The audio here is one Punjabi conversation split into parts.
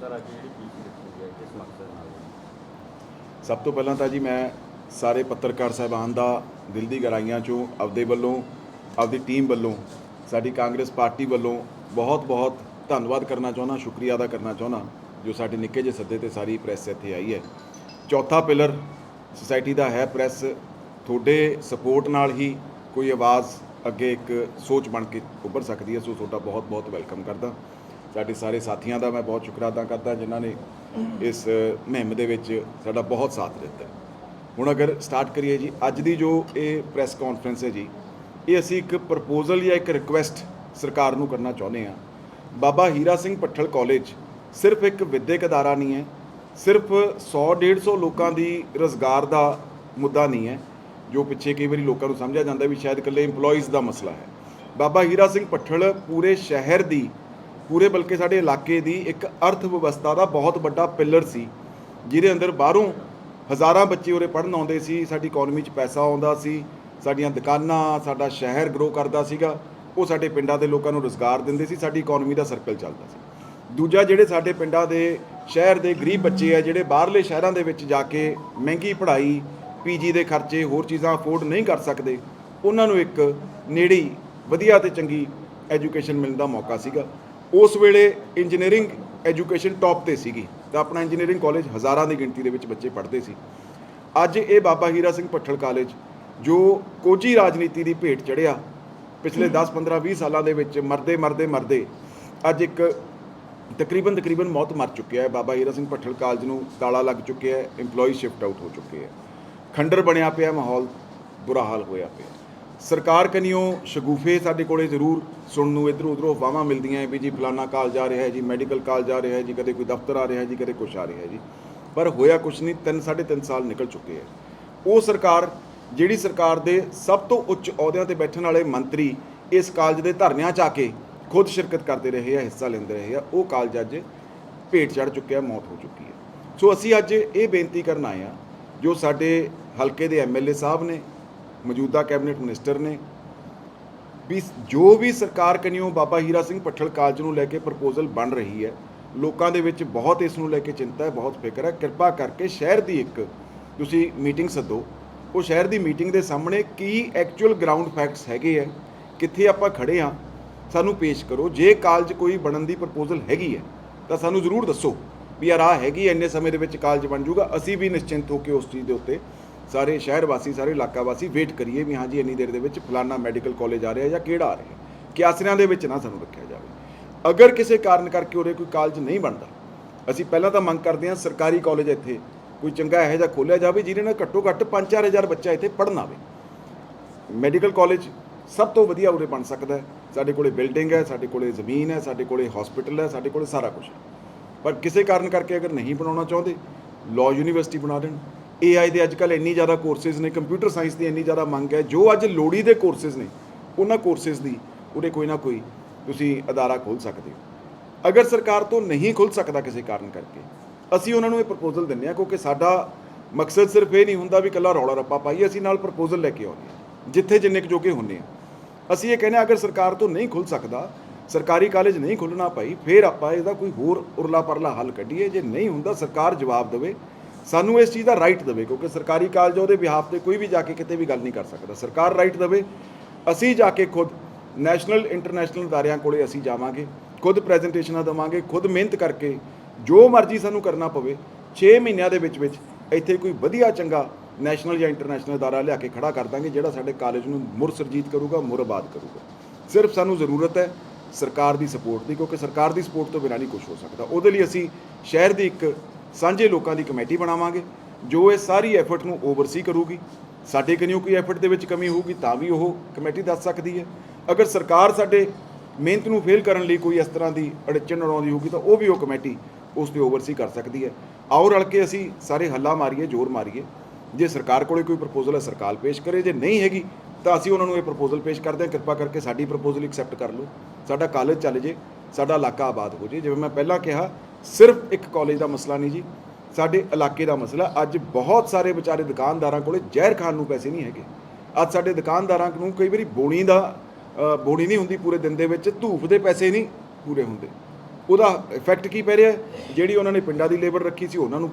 ਸਰ, ਅੱਜ ਜਿਹੜੀ ਪੀਸੀ ਰੱਖੀ ਹੈ, ਕਿਸ ਮਕਸਦ ਨਾਲ? ਸਭ ਤੋਂ ਪਹਿਲਾਂ ਤਾਂ ਜੀ ਮੈਂ ਸਾਰੇ ਪੱਤਰਕਾਰ ਸਾਹਿਬਾਨ ਦਾ ਦਿਲ ਦੀ ਗਹਿਰਾਈਆਂ ਚੋਂ ਆਪਦੇ ਵੱਲੋਂ, ਆਪਦੀ ਟੀਮ ਵੱਲੋਂ, ਸਾਡੀ ਕਾਂਗਰਸ ਪਾਰਟੀ ਵੱਲੋਂ ਬਹੁਤ-ਬਹੁਤ ਧੰਨਵਾਦ ਕਰਨਾ ਚਾਹੁੰਦਾ, ਸ਼ੁਕਰੀਆ ਅਦਾ ਕਰਨਾ ਚਾਹੁੰਦਾ, ਜੋ ਸਾਡੇ ਨਿੱਕੇ ਜਿਹੇ ਸੱਦੇ ਤੇ ਸਾਰੀ ਪ੍ਰੈਸ ਇੱਥੇ ਆਈ ਹੈ। ਚੌਥਾ ਪਿਲਰ ਸੁਸਾਇਟੀ ਦਾ ਹੈ ਪ੍ਰੈਸ, ਤੁਹਾਡੇ ਸਪੋਰਟ ਨਾਲ ਹੀ ਕੋਈ ਆਵਾਜ਼ ਅੱਗੇ ਇੱਕ ਸੋਚ ਬਣ ਕੇ ਉੱਭਰ ਸਕਦੀ ਹੈ, ਸੋ ਤੁਹਾਡਾ ਬਹੁਤ-ਬਹੁਤ ਵੈਲਕਮ ਕਰਦਾ। ਸਾਡੇ ਸਾਰੇ ਸਾਥੀਆਂ ਦਾ ਮੈਂ ਬਹੁਤ ਸ਼ੁਕਰ ਅਦਾ ਕਰਦਾ, ਜਿਨ੍ਹਾਂ ਨੇ ਇਸ ਮੁਹਿੰਮ ਦੇ ਵਿੱਚ ਸਾਡਾ ਬਹੁਤ ਸਾਥ ਦਿੱਤਾ। ਹੁਣ ਅਗਰ ਸਟਾਰਟ ਕਰੀਏ ਜੀ, ਅੱਜ ਦੀ ਜੋ ਇਹ ਪ੍ਰੈਸ ਕਾਨਫਰੰਸ ਹੈ ਜੀ, ਇਹ ਅਸੀਂ ਇੱਕ ਪ੍ਰਪੋਜ਼ਲ ਜਾਂ ਇੱਕ ਰਿਕੁਐਸਟ ਸਰਕਾਰ ਨੂੰ ਕਰਨਾ ਚਾਹੁੰਦੇ ਹਾਂ। ਬਾਬਾ ਹੀਰਾ ਸਿੰਘ ਪੱਠਲ ਕਾਲਜ ਸਿਰਫ ਇੱਕ ਵਿਦਿਅਕ ਅਦਾਰਾ ਨਹੀਂ ਹੈ, ਸਿਰਫ 100 150 ਲੋਕਾਂ ਦੀ ਰੋਜ਼ਗਾਰ ਦਾ ਮੁੱਦਾ ਨਹੀਂ ਹੈ, ਜੋ ਪਿੱਛੇ ਕਈ ਵਾਰੀ ਲੋਕਾਂ ਨੂੰ ਸਮਝਿਆ ਜਾਂਦਾ ਵੀ ਸ਼ਾਇਦ ਇਕੱਲੇ EMPLOYEES ਦਾ ਮਸਲਾ ਹੈ। ਬਾਬਾ ਹੀਰਾ ਸਿੰਘ ਪੱਠਲ ਪੂਰੇ ਸ਼ਹਿਰ ਦੀ ਪੂਰੇ ਬਲਕਿ ਸਾਡੇ ਇਲਾਕੇ ਦੀ ਇੱਕ ਅਰਥ ਵਿਵਸਥਾ ਦਾ ਬਹੁਤ ਵੱਡਾ ਪਿਲਰ ਸੀ, ਜਿਹਦੇ ਅੰਦਰ ਬਾਹਰੋਂ ਹਜ਼ਾਰਾਂ ਬੱਚੇ ਉਰੇ ਪੜ੍ਹਨ ਆਉਂਦੇ ਸੀ, ਸਾਡੀ ਇਕਨੋਮੀ 'ਚ ਪੈਸਾ ਆਉਂਦਾ ਸੀ, ਸਾਡੀਆਂ ਦੁਕਾਨਾਂ, ਸਾਡਾ ਸ਼ਹਿਰ ਗਰੋ ਕਰਦਾ ਸੀਗਾ, ਉਹ ਸਾਡੇ ਪਿੰਡਾਂ ਦੇ ਲੋਕਾਂ ਨੂੰ ਰੋਜ਼ਗਾਰ ਦਿੰਦੇ ਸੀ, ਸਾਡੀ ਇਕਨੋਮੀ ਦਾ ਸਰਕਲ ਚੱਲਦਾ ਸੀ। ਦੂਜਾ ਜਿਹੜੇ ਸਾਡੇ ਪਿੰਡਾਂ ਦੇ ਸ਼ਹਿਰ ਦੇ ਗਰੀਬ ਬੱਚੇ ਆ, ਜਿਹੜੇ ਬਾਹਰਲੇ ਸ਼ਹਿਰਾਂ ਦੇ ਵਿੱਚ ਜਾ ਕੇ ਮਹਿੰਗੀ ਪੜ੍ਹਾਈ ਪੀਜੀ ਦੇ ਖਰਚੇ, ਹੋਰ ਚੀਜ਼ਾਂ ਅਫੋਰਡ ਨਹੀਂ ਕਰ ਸਕਦੇ, ਉਹਨਾਂ ਨੂੰ ਇੱਕ ਨੇੜੀ ਵਧੀਆ ਤੇ ਚੰਗੀ ਐਜੂਕੇਸ਼ਨ ਮਿਲਣ ਦਾ ਮੌਕਾ ਸੀਗਾ। ਉਸ ਵੇਲੇ ਇੰਜੀਨੀਅਰਿੰਗ ਐਜੂਕੇਸ਼ਨ ਟੌਪ ਤੇ ਸੀਗੀ ਤਾਂ ਆਪਣਾ ਇੰਜੀਨੀਅਰਿੰਗ ਕਾਲਜ ਹਜ਼ਾਰਾਂ ਦੀ ਗਿਣਤੀ ਦੇ ਵਿੱਚ ਬੱਚੇ ਪੜ੍ਹਦੇ ਸੀ। ਅੱਜ ਇਹ ਬਾਬਾ ਹੀਰਾ ਸਿੰਘ ਪੱਠਲ ਕਾਲਜ ਜੋ ਕੋਚੀ ਰਾਜਨੀਤੀ ਦੀ ਭੇਟ ਚੜਿਆ ਪਿਛਲੇ 10 15 20 ਸਾਲਾਂ ਦੇ ਵਿੱਚ ਮਰਦੇ ਮਰਦੇ ਮਰਦੇ ਅੱਜ ਇੱਕ ਤਕਰੀਬਨ ਤਕਰੀਬਨ ਮੌਤ ਮਰ ਚੁੱਕਿਆ ਹੈ। ਬਾਬਾ ਹੀਰਾ ਸਿੰਘ ਪੱਠਲ ਕਾਲਜ ਨੂੰ ਤਾਲਾ ਲੱਗ ਚੁੱਕਿਆ ਹੈ EMPLOYEE ਸ਼ਿਫਟ ਆਊਟ ਹੋ ਚੁੱਕੇ ਹੈ। ਖੰਡਰ ਬਣਿਆ ਪਿਆ ਮਾਹੌਲ ਬੁਰਾ ਹਾਲ ਹੋਇਆ ਪਿਆ। ਸਰਕਾਰ ਕਨੀਓ ਸ਼ਗੂਫੇ ਸਾਡੇ ਕੋਲੇ ਜ਼ਰੂਰ ਸੁਣਨ ਨੂੰ ਇਧਰੋਂ ਉਧਰੋਂ ਅਫਵਾਹਾਂ ਮਿਲਦੀਆਂ ਵੀ ਜੀ ਫਲਾਨਾ ਕਾਲਜ ਆ ਰਿਹਾ ਹੈ ਜੀ, ਮੈਡੀਕਲ ਕਾਲਜ ਆ ਰਿਹਾ ਹੈ ਜੀ, ਕਦੇ ਕੋਈ ਦਫ਼ਤਰ ਆ ਰਿਹਾ ਹੈ ਜੀ, ਕਦੇ ਕੁਛ ਆ ਰਿਹਾ ਹੈ ਜੀ। ਪਰ ਹੋਇਆ ਕੁਛ ਨਹੀਂ, ਤਿੰਨ, ਸਾਢੇ ਤਿੰਨ ਸਾਲ ਨਿਕਲ ਚੁੱਕੇ ਹੈ। ਉਹ ਸਰਕਾਰ, ਜਿਹੜੀ ਸਰਕਾਰ ਦੇ ਸਭ ਤੋਂ ਉੱਚ ਅਹੁਦਿਆਂ ਤੇ ਬੈਠਣ ਵਾਲੇ ਮੰਤਰੀ ਇਸ ਕਾਲਜ ਦੇ ਧਰਨਿਆਂ 'ਚ ਆ ਕੇ ਖੁਦ ਸ਼ਿਰਕਤ ਕਰਦੇ ਰਹੇ ਆ, ਹਿੱਸਾ ਲੈਂਦੇ ਰਹੇ ਆ, ਉਹ ਕਾਲਜ ਅੱਜ ਭੇਟ ਚੜ ਚੁੱਕਿਆ, ਮੌਤ ਹੋ ਚੁੱਕੀ ਹੈ। ਸੋ ਅਸੀਂ ਅੱਜ ਇਹ ਬੇਨਤੀ ਕਰਨ ਆਏ ਆ ਜੋ ਸਾਡੇ ਹਲਕੇ ਦੇ ਐਮਐਲਏ ਸਾਹਿਬ ਨੇ ਮੌਜੂਦਾ ਕੈਬਨਿਟ ਮਿਨਿਸਟਰ ਨੇ ਵੀ ਜੋ ਵੀ ਸਰਕਾਰ ਕਨੀਓ ਬਾਬਾ ਹੀਰਾ ਸਿੰਘ ਪੱਠਲ ਕਾਲਜ ਨੂੰ ਲੈ ਕੇ ਪ੍ਰਪੋਜ਼ਲ ਬਣ ਰਹੀ ਹੈ ਲੋਕਾਂ ਦੇ ਵਿੱਚ ਬਹੁਤ ਇਸ ਨੂੰ ਲੈ ਕੇ ਚਿੰਤਾ ਹੈ ਬਹੁਤ ਫਿਕਰ ਹੈ। ਕਿਰਪਾ ਕਰਕੇ ਸ਼ਹਿਰ ਦੀ ਇੱਕ ਤੁਸੀਂ ਮੀਟਿੰਗ ਸੱਦੋ। ਉਹ ਸ਼ਹਿਰ ਦੀ ਮੀਟਿੰਗ ਦੇ ਸਾਹਮਣੇ ਕੀ ਐਕਚੁਅਲ ਗਰਾਊਂਡ ਫੈਕਟਸ ਹੈਗੇ ਹੈ ਕਿੱਥੇ ਆਪਾਂ ਖੜੇ ਆ ਸਾਨੂੰ ਪੇਸ਼ ਕਰੋ। ਜੇ ਕਾਲਜ ਕੋਈ ਬਣਨ ਦੀ ਪ੍ਰਪੋਜ਼ਲ ਹੈਗੀ ਹੈ ਤਾਂ ਸਾਨੂੰ ਜ਼ਰੂਰ ਦੱਸੋ ਵੀ ਯਾਰ ਆਹ ਹੈਗੀ ਹੈ, ਇੰਨੇ ਸਮੇਂ ਦੇ ਵਿੱਚ ਕਾਲਜ ਬਣ ਜਾਊਗਾ। ਅਸੀਂ ਵੀ ਨਿਸ਼ਚਿੰਤ ਹੋ ਕੇ ਉਸ ਚੀਜ਼ ਦੇ ਉੱਤੇ ਸਾਰੇ ਸ਼ਹਿਰ ਵਾਸੀ, ਸਾਰੇ ਇਲਾਕਾ ਵਾਸੀ ਵੇਟ ਕਰੀਏ ਵੀ ਹਾਂਜੀ ਇੰਨੀ ਦੇਰ ਦੇ ਵਿੱਚ ਫਲਾਨਾ ਮੈਡੀਕਲ ਕਾਲਜ ਆ ਰਿਹਾ ਜਾਂ ਕਿਹੜਾ ਆ ਰਿਹਾ। ਕਿਆਸਰਿਆਂ ਦੇ ਵਿੱਚ ਨਾ ਸਾਨੂੰ ਰੱਖਿਆ ਜਾਵੇ। ਅਗਰ ਕਿਸੇ ਕਾਰਨ ਕਰਕੇ ਉਰੇ ਕੋਈ ਕਾਲਜ ਨਹੀਂ ਬਣਦਾ, ਅਸੀਂ ਪਹਿਲਾਂ ਤਾਂ ਮੰਗ ਕਰਦੇ ਹਾਂ ਸਰਕਾਰੀ ਕਾਲਜ ਇੱਥੇ, ਕੋਈ ਚੰਗਾ ਇਹੋ ਜਿਹਾ ਖੋਲ੍ਹਿਆ ਜਾਵੇ ਜਿਹਦੇ ਨਾਲ ਘੱਟੋ ਘੱਟ 5-4000 ਬੱਚਾ ਇੱਥੇ ਪੜ੍ਹਨ ਆਵੇ ਮੈਡੀਕਲ ਕਾਲਜ ਸਭ ਤੋਂ ਵਧੀਆ ਉਰੇ ਬਣ ਸਕਦਾ ਸਾਡੇ ਕੋਲੇ ਬਿਲਡਿੰਗ ਹੈ, ਸਾਡੇ ਕੋਲੇ ਜ਼ਮੀਨ ਹੈ, ਸਾਡੇ ਕੋਲੇ ਹਸਪੀਟਲ ਹੈ, ਸਾਡੇ ਕੋਲੇ ਸਾਰਾ ਕੁਝ ਹੈ। ਪਰ ਕਿਸੇ ਕਾਰਨ ਕਰਕੇ ਅਗਰ ਨਹੀਂ ਬਣਾਉਣਾ ਚਾਹੁੰਦੇ ਲਾਅ ਯੂਨੀਵਰਸਿਟੀ ਬਣਾ ਦੇਣ। AI ਦੇ ਅੱਜ ਕੱਲ੍ਹ ਇੰਨੀ ਜ਼ਿਆਦਾ ਕੋਰਸਿਸ ਨੇ ਕੰਪਿਊਟਰ ਸਾਇੰਸ ਦੀ ਇੰਨੀ ਜ਼ਿਆਦਾ ਮੰਗ ਹੈ, ਜੋ ਅੱਜ ਲੋੜੀ ਦੇ ਕੋਰਸਿਸ ਨੇ, ਉਹਨਾਂ ਕੋਰਸਿਸ ਦੀ ਉਰੇ ਕੋਈ ਨਾ ਕੋਈ ਤੁਸੀਂ ਅਦਾਰਾ ਖੋਲ ਸਕਦੇ ਹੋ। ਅਗਰ ਸਰਕਾਰ ਤੋਂ ਨਹੀਂ ਖੁੱਲ ਸਕਦਾ ਕਿਸੇ ਕਾਰਨ ਕਰਕੇ, ਅਸੀਂ ਉਹਨਾਂ ਨੂੰ ਇਹ ਪ੍ਰਪੋਜ਼ਲ ਦਿੰਦੇ ਹਾਂ, ਕਿਉਂਕਿ ਸਾਡਾ ਮਕਸਦ ਸਿਰਫ ਇਹ ਨਹੀਂ ਹੁੰਦਾ ਵੀ ਇਕੱਲਾ ਰੌਲਾ ਰੱਪਾ ਪਾਈਏ, ਅਸੀਂ ਨਾਲ ਪ੍ਰਪੋਜ਼ਲ ਲੈ ਕੇ ਆਉਂਦੇ ਹਾਂ, ਜਿੱਥੇ ਜਿੰਨੇ ਕੁ ਜੋਗੇ ਹੁੰਨੇ ਆ ਅਸੀਂ ਇਹ ਕਹਿੰਦੇ ਹਾਂ, ਅਗਰ ਸਰਕਾਰ ਤੋਂ ਨਹੀਂ ਖੁੱਲ ਸਕਦਾ, ਸਰਕਾਰੀ ਕਾਲਜ ਨਹੀਂ ਖੁੱਲਣਾ ਭਾਈ, ਫਿਰ ਆਪਾਂ ਇਹਦਾ ਕੋਈ ਹੋਰ ਉਰਲਾ ਪਰਲਾ ਹੱਲ ਕੱਢੀਏ, ਜੇ ਨਹੀਂ ਹੁੰਦਾ ਸਰਕਾਰ ਜਵਾਬ ਦੇਵੇ ਸਾਨੂੰ ਇਸ ਚੀਜ਼ ਦਾ ਰਾਈਟ ਦੇਵੇ, ਕਿਉਂਕਿ ਸਰਕਾਰੀ ਕਾਲਜ ਉਹਦੇ ਬਿਹਾਫ ਤੇ ਕੋਈ ਵੀ ਜਾ ਕੇ ਕਿਤੇ ਵੀ ਗੱਲ ਨਹੀਂ ਕਰ ਸਕਦਾ। ਸਰਕਾਰ ਰਾਈਟ ਦੇਵੇ, ਅਸੀਂ ਜਾ ਕੇ ਖੁਦ ਨੈਸ਼ਨਲ ਇੰਟਰਨੈਸ਼ਨਲ ਅਦਾਰਿਆਂ ਕੋਲੇ ਅਸੀਂ ਜਾਵਾਂਗੇ, ਖੁਦ ਪ੍ਰੈਜੈਂਟੇਸ਼ਨਾਂ ਦੇਵਾਂਗੇ, ਖੁਦ ਮਿਹਨਤ ਕਰਕੇ, ਜੋ ਮਰਜ਼ੀ ਸਾਨੂੰ ਕਰਨਾ ਪਵੇ 6 ਮਹੀਨਿਆਂ ਦੇ ਵਿੱਚ ਵਿੱਚ ਇੱਥੇ ਕੋਈ ਵਧੀਆ ਚੰਗਾ ਨੈਸ਼ਨਲ ਜਾਂ ਇੰਟਰਨੈਸ਼ਨਲ ਅਦਾਰਾ ਲਿਆ ਕੇ ਖੜਾ ਕਰ ਦਾਂਗੇ, ਜਿਹੜਾ ਸਾਡੇ ਕਾਲਜ ਨੂੰ ਮੁਰ ਸਰਜੀਤ ਕਰੂਗਾ ਮੁਰ ਆਬਾਦ ਕਰੂਗਾ। ਸਿਰਫ ਸਾਨੂੰ ਜ਼ਰੂਰਤ ਹੈ ਸਰਕਾਰ ਦੀ ਸਪੋਰਟ ਦੀ, ਕਿਉਂਕਿ ਸਰਕਾਰ ਦੀ ਸਪੋਰਟ ਤੋਂ ਬਿਨਾਂ ਨਹੀਂ ਕੁਝ ਹੋ ਸਕਦਾ। ਉਹਦੇ ਲਈ ਅਸੀਂ ਸ਼ਹਿਰ ਦੀ ਇੱਕ ਸਾਂਝੇ ਲੋਕਾਂ ਦੀ ਕਮੇਟੀ ਬਣਾਵਾਂਗੇ, ਜੋ ਇਹ ਸਾਰੀ ਐਫਰਟ ਨੂੰ ਓਵਰਸੀ ਕਰੂਗੀ। ਸਾਡੇ ਕਨੀਓ ਕੋਈ ਐਫਰਟ ਦੇ ਵਿੱਚ ਕਮੀ ਹੋਊਗੀ, ਤਾਂ ਵੀ ਉਹ ਕਮੇਟੀ ਦੱਸ ਸਕਦੀ ਹੈ। ਅਗਰ ਸਰਕਾਰ ਸਾਡੇ ਮਿਹਨਤ ਨੂੰ ਫੇਲ ਕਰਨ ਲਈ ਕੋਈ ਇਸ ਤਰ੍ਹਾਂ ਦੀ ਅੜਚਣ ਅੜਾਉਂਦੀ ਹੋਊਗੀ, ਤਾਂ ਉਹ ਵੀ ਉਹ ਕਮੇਟੀ ਉਸ ਤੇ ਓਵਰਸੀ ਕਰ ਸਕਦੀ ਹੈ। ਆਓ ਰਲ ਕੇ ਅਸੀਂ ਸਾਰੇ ਹੱਲਾ ਮਾਰੀਏ, ਜ਼ੋਰ ਮਾਰੀਏ। ਜੇ ਸਰਕਾਰ ਕੋਲੇ ਕੋਈ ਪ੍ਰਪੋਜ਼ਲ ਹੈ, ਸਰਕਾਰ ਪੇਸ਼ ਕਰੇ। ਜੇ ਨਹੀਂ ਹੈਗੀ, ਤਾਂ ਅਸੀਂ ਉਹਨਾਂ ਨੂੰ ਇਹ ਪ੍ਰਪੋਜ਼ਲ ਪੇਸ਼ ਕਰਦੇ ਹਾਂ। ਕਿਰਪਾ ਕਰਕੇ ਸਾਡੀ ਪ੍ਰਪੋਜ਼ਲ ਐਕਸੈਪਟ ਕਰ ਲਓ। ਸਾਡਾ ਕਾਲਜ ਚੱਲ ਜੇ, ਸਾਡਾ ਇਲਾਕਾ ਆਬਾਦ ਹੋ ਜੇ। ਜਿਵੇਂ ਮੈਂ ਪਹਿਲਾਂ ਕਿਹਾ ਸਿਰਫ ਇੱਕ ਕਾਲਜ ਦਾ ਮਸਲਾ ਨਹੀਂ ਜੀ ਸਾਡੇ ਇਲਾਕੇ ਦਾ ਮਸਲਾ। ਅੱਜ ਬਹੁਤ ਸਾਰੇ ਵਿਚਾਰੇ ਦੁਕਾਨਦਾਰਾਂ ਕੋਲੇ ਜ਼ਹਿਰ ਖਾਣ ਨੂੰ ਪੈਸੇ ਨਹੀਂ ਹੈਗੇ। ਅੱਜ ਸਾਡੇ ਦੁਕਾਨਦਾਰਾਂ ਨੂੰ ਕਈ ਵਾਰੀ ਬੋਣੀ ਦਾ ਅ, ਬੋਣੀ ਨਹੀਂ ਹੁੰਦੀ ਪੂਰੇ ਦਿਨ ਦੇ ਵਿੱਚ ਧੂਫ ਦੇ ਪੈਸੇ ਨਹੀਂ ਪੂਰੇ ਹੁੰਦੇ। ਉਹਦਾ ਇਫੈਕਟ ਕੀ ਪੈ ਰਿਹਾ? ਜਿਹੜੀ ਉਹਨਾਂ ਨੇ ਪਿੰਡਾਂ ਦੀ ਲੇਬਰ ਰੱਖੀ ਸੀ ਉਹਨਾਂ ਨੂੰ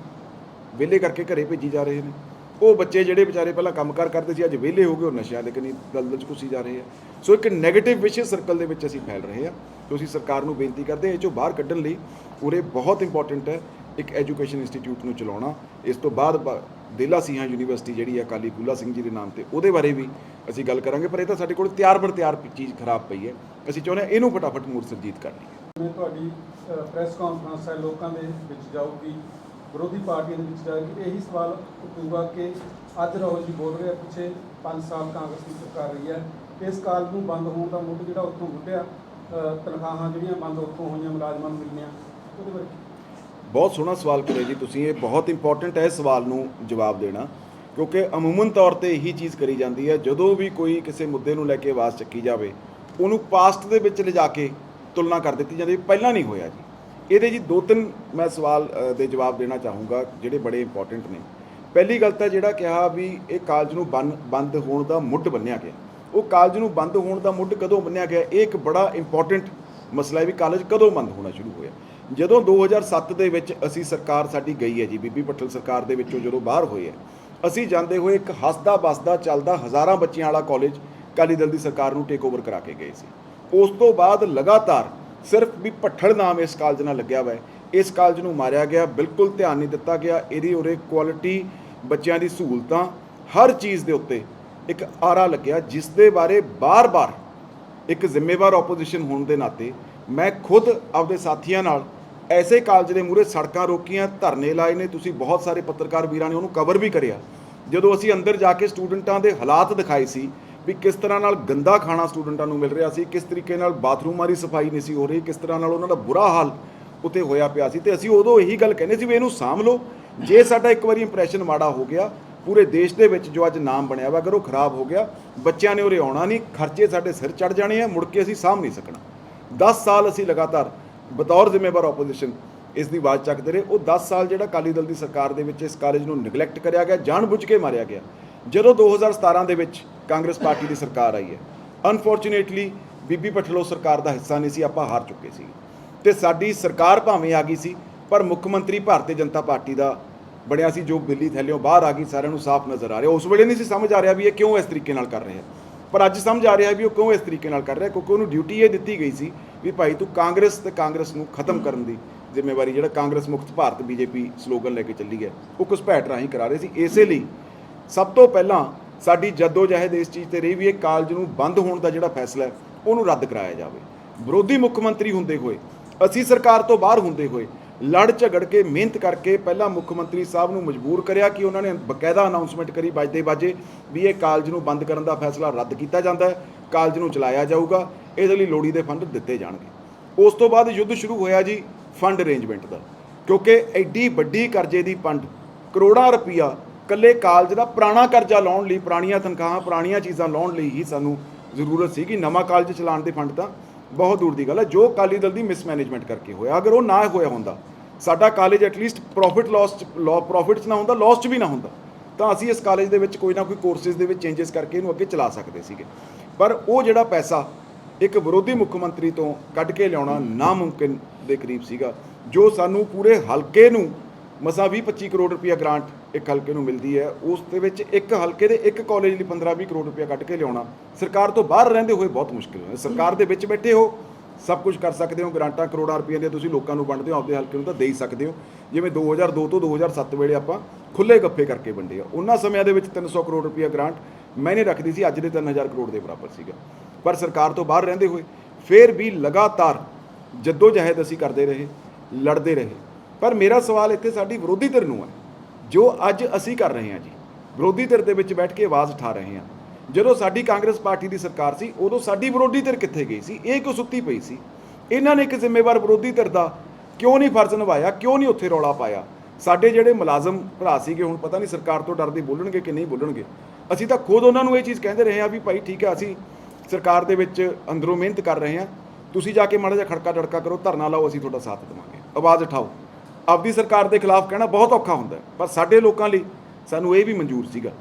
ਵਿਹਲੇ ਕਰਕੇ ਘਰੇ ਭੇਜੀ ਜਾ ਰਹੇ ਨੇ। ਉਹ ਬੱਚੇ ਜਿਹੜੇ ਵਿਚਾਰੇ ਪਹਿਲਾਂ ਕੰਮਕਾਰ ਕਰਦੇ ਸੀ, ਅੱਜ ਵਿਹਲੇ ਹੋ ਗਏ, ਉਹ ਨਸ਼ਿਆਂ ਦੇ ਕਨੀ ਦਲਦਲ ਚ ਘੁੱਸੀ ਜਾ ਰਹੇ ਆ। ਸੋ ਇੱਕ ਨੈਗੇਟਿਵ ਵਿਸ਼ੇ ਸਰਕਲ ਦੇ ਵਿੱਚ ਅਸੀਂ ਫੈਲ ਰਹੇ ਆ। ਸੋ ਅਸੀਂ ਸਰਕਾਰ ਨੂੰ ਬੇਨਤੀ ਕਰਦੇ ਹਾਂ, ਇਹ ਚੋਂ ਬਾਹਰ ਕੱਢਣ ਲਈ ਉਰੇ ਬਹੁਤ ਇੰਪੋਰਟੈਂਟ ਹੈ ਇੱਕ ਐਜੂਕੇਸ਼ਨ ਇੰਸਟੀਚਿਊਟ ਨੂੰ ਚਲਾਉਣਾ। ਇਸ ਤੋਂ ਬਾਅਦ ਬ- ਦੇਲਾ ਸਿੰਘਾਂ ਯੂਨੀਵਰਸਿਟੀ ਜਿਹੜੀ ਹੈ ਅਕਾਲੀ ਫੂਲਾ ਸਿੰਘ ਜੀ ਦੇ ਨਾਮ ਤੇ, ਉਹਦੇ ਬਾਰੇ ਵੀ ਅਸੀਂ ਗੱਲ ਕਰਾਂਗੇ। ਪਰ ਇਹ ਤਾਂ ਸਾਡੇ ਕੋਲ ਤਿਆਰ ਬਰ ਤਿਆਰ ਚੀਜ਼ ਖਰਾਬ ਪਈ ਹੈ। ਅਸੀਂ ਚਾਹੁੰਦੇ ਹਾਂ ਇਹਨੂੰ ਫਟਾਫਟ ਮੂਰ ਸਰਜੀਤ ਕਰ ਲਈਏ ਤੁਹਾਡੀ ਪ੍ਰੈਸ ਕਾਨਫਰੰਸ ਹੈ, ਲੋਕਾਂ ਦੇ ਵਿੱਚ ਜਾਊਗੀ। ਵਿਰੋਧੀ ਪਾਰਟੀਆਂ ਦੇ ਵਿੱਚ ਜਾਊਗੀ ਇਹੀ ਸਵਾਲ ਉੱਠੂਗਾ ਕਿ ਅੱਜ ਰਾਹੁਲ ਜੀ ਬੋਲ ਰਿਹਾ, ਪਿੱਛੇ 5 ਸਾਲ ਕਾਂਗਰਸ ਦੀ ਸਰਕਾਰ ਰਹੀ ਹੈ। ਇਸ ਕਾਲ ਨੂੰ ਬੰਦ ਹੋਣ ਦਾ ਮੁੱਢ ਜਿਹੜਾ ਉੱਥੋਂ ਉੱਠਿਆ ਤਨਖਾਹਾਂ ਜਿਹੜੀਆਂ ਬੰਦ ਉੱਥੋਂ ਹੋਈਆਂ, ਮੁਲਾਜ਼ਮਾਂ ਨੂੰ ਮਿਲਣੀਆਂ, ਉਹਦੇ ਬਾਰੇ ਬਹੁਤ ਸੋਹਣਾ ਸਵਾਲ ਕਰਿਆ ਜੀ ਤੁਸੀਂ, ਇਹ ਬਹੁਤ ਇੰਪੋਰਟੈਂਟ ਹੈ ਇਸ ਸਵਾਲ ਨੂੰ ਜਵਾਬ ਦੇਣਾ, ਕਿਉਂਕਿ ਅਮੂਮਨ ਤੌਰ ਤੇ ਇਹੀ ਚੀਜ਼ ਕਰੀ ਜਾਂਦੀ ਹੈ, ਜਦੋਂ ਵੀ ਕੋਈ ਕਿਸੇ ਮੁੱਦੇ ਨੂੰ ਲੈ ਕੇ ਆਵਾਜ਼ ਚੱਕੀ ਜਾਵੇ, ਉਹਨੂੰ ਪਾਸਟ ਦੇ ਵਿੱਚ ਲਿਜਾ ਕੇ ਤੁਲਨਾ ਕਰ ਦਿੱਤੀ ਜਾਂਦੀ ਪਹਿਲਾਂ ਨਹੀਂ ਹੋਇਆ ਜੀ। ਇਹਦੇ ਜੀ ਦੋ ਤਿੰਨ ਮੈਂ ਸਵਾਲ ਦੇ ਜਵਾਬ ਦੇਣਾ ਚਾਹੂੰਗਾ, ਜਿਹੜੇ ਬੜੇ ਇੰਪੋਰਟੈਂਟ ਨੇ। ਪਹਿਲੀ ਗੱਲ ਤਾਂ ਜਿਹੜਾ ਕਿਹਾ ਵੀ ਇਹ ਕਾਲਜ ਨੂੰ ਬੰਦ ਬੰਦ ਹੋਣ ਦਾ ਮੁੱਢ ਬੰਨਿਆ ਗਿਆ। ਉਹ ਕਾਲਜ ਨੂੰ ਬੰਦ ਹੋਣ ਦਾ ਮੁੱਢ ਕਦੋਂ ਬੰਨਿਆ ਗਿਆ, ਇਹ ਇੱਕ ਬੜਾ ਇੰਪੋਰਟੈਂਟ ਮਸਲਾ ਹੈ ਵੀ ਕਾਲਜ ਕਦੋਂ ਬੰਦ ਹੋਣਾ ਸ਼ੁਰੂ ਹੋਇਆ। ਜਦੋਂ 2007 ਦੇ ਵਿੱਚ ਅਸੀਂ ਸਰਕਾਰ ਸਾਡੀ ਗਈ ਹੈ ਜੀ, ਬੀਬੀ ਪਟਲ ਸਰਕਾਰ ਦੇ ਵਿੱਚੋਂ ਜਦੋਂ ਬਾਹਰ ਹੋਏ ਹੈ, ਅਸੀਂ ਜਾਂਦੇ ਹੋਏ ਇੱਕ ਹੱਸਦਾ ਬਸਦਾ ਚੱਲਦਾ ਹਜ਼ਾਰਾਂ ਬੱਚਿਆਂ ਵਾਲਾ ਕਾਲਜ ਅਕਾਲੀ ਦਲ ਦੀ ਸਰਕਾਰ ਨੂੰ ਟੇਕ ਓਵਰ ਕਰਾ ਕੇ ਗਏ ਸੀ। ਉਸ ਤੋਂ ਬਾਅਦ ਲਗਾਤਾਰ ਸਿਰਫ ਵੀ ਭੱਠੜ ਨਾਮ ਇਸ ਕਾਲਜ ਨਾਲ ਲੱਗਿਆ ਹੋਇਆ ਇਸ ਕਾਲਜ ਨੂੰ ਮਾਰਿਆ ਗਿਆ, ਬਿਲਕੁਲ ਧਿਆਨ ਨਹੀਂ ਦਿੱਤਾ ਗਿਆ। ਇਹਦੀ ਉਰੇ ਕੁਆਲਿਟੀ ਬੱਚਿਆਂ ਦੀ ਸਹੂਲਤਾਂ, ਹਰ ਚੀਜ਼ ਦੇ ਉੱਤੇ ਇੱਕ ਆਰਾ ਲੱਗਿਆ, ਜਿਸ ਦੇ ਬਾਰੇ ਬਾਰ-ਬਾਰ ਇੱਕ ਜ਼ਿੰਮੇਵਾਰ ਆਪੋਜੀਸ਼ਨ ਹੋਣ ਦੇ ਨਾਤੇ ਮੈਂ ਖੁਦ ਆਪਦੇ ਸਾਥੀਆਂ ਨਾਲ ਐਸੇ ਕਾਲਜ ਦੇ ਮੂਹਰੇ ਸੜਕਾਂ ਰੋਕੀਆਂ, ਧਰਨੇ ਲਾਏ ਨੇ। ਤੁਸੀਂ ਬਹੁਤ ਸਾਰੇ ਪੱਤਰਕਾਰ ਵੀਰਾਂ ਨੇ ਉਹਨੂੰ ਕਵਰ ਵੀ ਕਰਿਆ। ਜਦੋਂ ਅਸੀਂ ਅੰਦਰ ਜਾ ਕੇ ਸਟੂਡੈਂਟਾਂ ਦੇ ਹਾਲਾਤ ਦਿਖਾਏ ਸੀ ਵੀ ਕਿਸ ਤਰ੍ਹਾਂ ਨਾਲ ਗੰਦਾ ਖਾਣਾ ਸਟੂਡੈਂਟਾਂ ਨੂੰ ਮਿਲ ਰਿਹਾ ਸੀ, ਕਿਸ ਤਰੀਕੇ ਨਾਲ ਬਾਥਰੂਮਾਂ ਦੀ ਸਫ਼ਾਈ ਨਹੀਂ ਸੀ ਹੋ ਰਹੀ, ਕਿਸ ਤਰ੍ਹਾਂ ਨਾਲ ਉਹਨਾਂ ਦਾ ਬੁਰਾ ਹਾਲ ਉੱਤੇ ਹੋਇਆ ਪਿਆ ਸੀ। ਤੇ ਅਸੀਂ ਉਦੋਂ ਇਹੀ ਗੱਲ ਕਹਿੰਦੇ ਸੀ ਵੀ ਇਹਨੂੰ ਸਾਂਭ ਲਓ। ਜੇ ਸਾਡਾ ਇੱਕ ਵਾਰੀ ਇੰਪ੍ਰੈਸ਼ਨ ਮਾੜਾ ਹੋ ਗਿਆ, ਪੂਰੇ ਦੇਸ਼ ਦੇ ਵਿੱਚ ਜੋ ਅੱਜ ਨਾਮ ਬਣਿਆ ਵਾ, ਅਗਰ ਉਹ ਖਰਾਬ ਹੋ ਗਿਆ, ਬੱਚਿਆਂ ਨੇ ਉਰੇ ਆਉਣਾ ਨਹੀਂ, ਖਰਚੇ ਸਾਡੇ ਸਿਰ ਚੜ ਜਾਣੇ ਆ, ਮੁੜ ਕੇ ਅਸੀਂ ਸਾਂਭ ਨਹੀਂ ਸਕਣਾ। 10 ਸਾਲ ਅਸੀਂ ਲਗਾਤਾਰ ਬਤੌਰ ਜ਼ਿੰਮੇਵਾਰ ਆਪੋਜੀਸ਼ਨ ਇਸ ਦੀ ਆਵਾਜ਼ ਚੱਕਦੇ ਰਹੇ। ਉਹ 10 ਸਾਲ ਜਿਹੜਾ ਅਕਾਲੀ ਦਲ ਦੀ ਸਰਕਾਰ ਦੇ ਵਿੱਚ ਇਸ ਕਾਲਜ ਨੂੰ ਨਿਗਲੈਕਟ ਕਰਿਆ ਗਿਆ, ਜਾਣਬੁੱਝ ਕੇ ਮਾਰਿਆ ਗਿਆ। ਜਦੋਂ 2017 ਦੇ ਵਿੱਚ ਕਾਂਗਰਸ ਪਾਰਟੀ ਦੀ ਸਰਕਾਰ ਆਈ ਹੈ ਅਨਫੋਰਚੂਨੇਟਲੀ ਬੀਬੀ ਪਟਲੋ ਸਰਕਾਰ ਦਾ ਹਿੱਸਾ ਨਹੀਂ ਸੀ, ਆਪਾਂ ਹਾਰ ਚੁੱਕੇ ਸੀ। ਤੇ ਸਾਡੀ ਸਰਕਾਰ ਭਾਵੇਂ ਆ ਗਈ ਸੀ, ਪਰ ਮੁੱਖ ਮੰਤਰੀ ਭਾਰਤੀ ਜਨਤਾ ਪਾਰਟੀ ਦਾ ਬਣਿਆ ਸੀ, ਜੋ ਬਿੱਲੀ ਥੈਲਿਓਂ ਬਾਹਰ ਆ ਗਈ, ਸਾਰਿਆਂ ਨੂੰ ਸਾਫ਼ ਨਜ਼ਰ ਆ ਰਿਹਾ। ਉਸ ਵੇਲੇ ਨਹੀਂ ਸੀ ਸਮਝ ਆ ਰਿਹਾ ਵੀ ਇਹ ਕਿਉਂ ਇਸ ਤਰੀਕੇ ਨਾਲ ਕਰ ਰਿਹਾ। ਪਰ ਅੱਜ ਸਮਝ ਆ ਰਿਹਾ ਵੀ ਉਹ ਕਿਉਂ ਇਸ ਤਰੀਕੇ ਨਾਲ ਕਰ ਰਿਹਾ, ਕਿਉਂਕਿ ਉਹਨੂੰ ਡਿਊਟੀ ਇਹ ਦਿੱਤੀ ਗਈ ਸੀ ਵੀ ਭਾਈ ਤੂੰ ਕਾਂਗਰਸ ਤੇ ਕਾਂਗਰਸ ਨੂੰ ਖਤਮ ਕਰਨ ਦੀ ਜ਼ਿੰਮੇਵਾਰੀ, ਜਿਹੜਾ ਕਾਂਗਰਸ ਮੁਕਤ ਭਾਰਤ ਬੀਜੇਪੀ ਸਲੋਗਨ ਲੈ ਕੇ ਚੱਲੀ ਹੈ, ਉਹ ਘੁਸਪੈਠ ਰਾਹੀਂ ਕਰਾ ਰਹੇ ਸੀ। ਇਸੇ ਲਈ ਸਭ ਤੋਂ ਪਹਿਲਾਂ ਸਾਡੀ ਜਦੋਜਹਿਦ ਇਸ ਚੀਜ਼ ਤੇ ਰਹੀ ਵੀ ਇਹ ਕਾਲਜ ਨੂੰ ਬੰਦ ਹੋਣ ਦਾ ਜਿਹੜਾ ਫੈਸਲਾ ਹੈ, ਉਹਨੂੰ ਰੱਦ ਕਰਾਇਆ ਜਾਵੇ। ਵਿਰੋਧੀ ਮੁੱਖ ਮੰਤਰੀ ਹੁੰਦੇ ਹੋਏ, ਅਸੀਂ ਸਰਕਾਰ ਤੋਂ ਬਾਹਰ ਹੁੰਦੇ ਹੋਏ, ਲੜ ਝਗੜ ਕੇ ਮਿਹਨਤ ਕਰਕੇ ਪਹਿਲਾਂ ਮੁੱਖ ਮੰਤਰੀ ਸਾਹਿਬ ਨੂੰ ਮਜਬੂਰ ਕਰਿਆ ਕਿ ਉਹਨਾਂ ਨੇ ਬਕਾਇਦਾ ਅਨਾਉਂਸਮੈਂਟ ਕਰੀ ਵੱਜਦੇ ਬਾਜੇ ਵੀ ਇਹ ਕਾਲਜ ਨੂੰ ਬੰਦ ਕਰਨ ਦਾ ਫੈਸਲਾ ਰੱਦ ਕੀਤਾ ਜਾਂਦਾ ਹੈ, ਕਾਲਜ ਨੂੰ ਚਲਾਇਆ ਜਾਊਗਾ, ਇਹਦੇ ਲਈ ਲੋੜੀ ਦੇ ਫੰਡ ਦਿੱਤੇ ਜਾਣਗੇ। ਉਸ ਤੋਂ ਬਾਅਦ ਯੁੱਧ ਸ਼ੁਰੂ ਹੋਇਆ ਜੀ ਫੰਡ ਅਰੇਂਜਮੈਂਟ ਦਾ, ਕਿਉਂਕਿ ਐਡੀ ਵੱਡੀ ਕਰਜ਼ੇ ਦੀ ਫੰਡ ਕਰੋੜਾਂ ਰੁਪਈਆ ਕੱਲੇ ਕਾਲਜ ਦਾ ਪੁਰਾਣਾ ਕਰਜ਼ਾ ਲਾਉਣ ਲਈ, ਪੁਰਾਣੀਆਂ ਤਨਖਾਹਾਂ, ਪੁਰਾਣੀਆਂ ਚੀਜ਼ਾਂ ਲਾਉਣ ਲਈ ਹੀ ਸਾਨੂੰ ਜ਼ਰੂਰਤ ਸੀ ਕਿ ਨਵਾਂ ਕਾਲਜ ਚਲਾਉਣ ਦੇ ਫੰਡ ਤਾਂ ਬਹੁਤ ਦੂਰ ਦੀ ਗੱਲ ਹੈ, ਜੋ ਅਕਾਲੀ ਦਲ ਦੀ ਮਿਸਮੈਨੇਜਮੈਂਟ ਕਰਕੇ ਹੋਇਆ। ਅਗਰ ਉਹ ਨਾ ਹੋਇਆ ਹੁੰਦਾ, ਸਾਡਾ ਕਾਲਜ ਐਟਲੀਸਟ ਪ੍ਰੋਫਿਟ ਲਾਸ ਚ ਲਾ ਪ੍ਰੋਫਿਟ ਚ ਨਾ ਹੁੰਦਾ ਲਾਸ ਚ ਵੀ ਨਾ ਹੁੰਦਾ, ਤਾਂ ਅਸੀਂ ਇਸ ਕਾਲਜ ਦੇ ਵਿੱਚ ਕੋਈ ਨਾ ਕੋਈ ਕੋਰਸਿਸ ਦੇ ਵਿੱਚ ਚੇਂਜਸ ਕਰਕੇ ਇਹਨੂੰ ਅੱਗੇ ਚਲਾ ਸਕਦੇ ਸੀਗੇ। ਪਰ ਉਹ ਜਿਹੜਾ ਪੈਸਾ ਇੱਕ ਵਿਰੋਧੀ ਮੁੱਖ ਮੰਤਰੀ ਤੋਂ ਕੱਢ ਕੇ ਲਿਆਉਣਾ ਨਾਮੁਮਕਿਨ ਦੇ ਕਰੀਬ ਸੀਗਾ, ਜੋ ਸਾਨੂੰ ਪੂਰੇ ਹਲਕੇ ਨੂੰ ਮਸਾ 20-25 ਕਰੋੜ ਰੁਪਇਆ ਗ੍ਰਾਂਟ ਇੱਕ ਹਲਕੇ ਨੂੰ ਮਿਲਦੀ ਹੈ। ਉਸ ਦੇ ਵਿੱਚ ਇੱਕ ਹਲਕੇ ਦੇ ਇੱਕ ਕਾਲਜ ਲਈ 15-20 ਕਰੋੜ ਰੁਪਇਆ ਕੱਢ ਕੇ ਲਿਆਉਣਾ। ਸਰਕਾਰ ਤੋਂ ਬਾਹਰ ਰਹਿੰਦੇ ਹੋਏ ਬਹੁਤ ਮੁਸ਼ਕਿਲ ਹੈ। ਸਰਕਾਰ ਦੇ ਵਿੱਚ ਬੈਠੇ ਹੋ, ਸਭ ਕੁਝ ਕਰ ਸਕਦੇ ਹੋ, ਗ੍ਰਾਂਟਾਂ ਕਰੋੜਾਂ ਰੁਪਈਆਂ ਦੀਆਂ ਤੁਸੀਂ ਲੋਕਾਂ ਨੂੰ ਵੰਡਦੇ ਹੋ, ਆਪਦੇ ਹਲਕੇ ਨੂੰ ਤਾਂ ਦੇ ਹੀ ਸਕਦੇ ਹੋ। ਜਿਵੇਂ 2002 ਤੋਂ 2007 ਵੇਲੇ ਆਪਾਂ ਖੁੱਲੇ ਗੱਫੇ ਕਰਕੇ ਵੰਡੇ ਆ। ਉਹਨਾਂ ਸਮਿਆਂ ਦੇ ਵਿੱਚ 300 ਕਰੋੜ ਰੁਪਈਆ ਗ੍ਰਾਂਟ ਮੈਨੇ ਰੱਖਦੀ ਸੀ, ਅੱਜ ਦੇ 3000 ਕਰੋੜ ਦੇ ਬਰਾਬਰ ਸੀਗਾ। ਪਰ ਸਰਕਾਰ ਤੋਂ ਬਾਹਰ ਰਹਿੰਦੇ ਹੋਏ ਫਿਰ ਵੀ ਲਗਾਤਾਰ ਜੱਦੋ ਜਹਿਦ ਅਸੀਂ ਕਰਦੇ ਰਹੇ, ਲੜਦੇ ਰਹੇ। ਪਰ ਮੇਰਾ ਸਵਾਲ ਇੱਥੇ ਸਾਡੀ ਵਿਰੋਧੀ ਧਿਰ ਨੂੰ ਹੈ, ਜੋ ਅੱਜ ਅਸੀਂ ਕਰ ਰਹੇ ਹਾਂ ਜੀ। ਵਿਰੋਧੀ ਧਿਰ ਦੇ ਵਿੱਚ ਬੈਠ ਕੇ ਆਵਾਜ਼ ਉਠਾ ਰਹੇ ਹਾਂ। ਜਦੋਂ ਸਾਡੀ ਕਾਂਗਰਸ ਪਾਰਟੀ ਦੀ ਸਰਕਾਰ ਸੀ, ਉਦੋਂ ਸਾਡੀ ਵਿਰੋਧੀ ਧਿਰ ਕਿੱਥੇ ਗਈ ਸੀ? ਇਹ ਕਿਉਂ ਸੁੱਤੀ ਪਈ ਸੀ? ਇਹਨਾਂ ਨੇ ਇੱਕ ਜ਼ਿੰਮੇਵਾਰ ਵਿਰੋਧੀ ਧਿਰ ਦਾ ਕਿਉਂ ਨਹੀਂ ਫਰਜ਼ ਨਿਭਾਇਆ? ਕਿਉਂ ਨਹੀਂ ਉੱਥੇ ਰੌਲਾ ਪਾਇਆ? ਸਾਡੇ ਜਿਹੜੇ ਮੁਲਾਜ਼ਮ ਭਰਾ ਸੀਗੇ, ਹੁਣ ਪਤਾ ਨਹੀਂ ਸਰਕਾਰ ਤੋਂ ਡਰਦੇ ਬੋਲਣਗੇ ਕਿ ਨਹੀਂ ਬੋਲਣਗੇ। ਅਸੀਂ ਤਾਂ ਖੁਦ ਉਹਨਾਂ ਨੂੰ ਇਹ ਚੀਜ਼ ਕਹਿੰਦੇ ਰਹੇ ਹਾਂ ਵੀ ਭਾਈ ਠੀਕ ਹੈ, ਅਸੀਂ ਸਰਕਾਰ ਦੇ ਵਿੱਚ ਅੰਦਰੋਂ ਮਿਹਨਤ ਕਰ ਰਹੇ ਹਾਂ। ਤੁਸੀਂ ਜਾ ਕੇ ਮਾੜਾ ਜਿਹਾ ਖੜਕਾ ਡੜਕਾ ਕਰੋ, ਧਰਨਾ ਲਾਓ, ਅਸੀਂ ਤੁਹਾਡਾ ਸਾਥ ਦੇਵਾਂਗੇ। ਆਵਾਜ਼ ਉਠਾਓ। ਆਪਦੀ ਸਰਕਾਰ ਦੇ ਖਿਲਾਫ ਕਹਿਣਾ ਬਹੁਤ ਔਖਾ ਹੁੰਦਾ ਪਰ ਸਾਡੇ ਲੋਕਾਂ ਲਈ ਸਾਨੂੰ ਇਹ ਵੀ ਮਨਜ਼ੂਰ ਸੀਗਾ।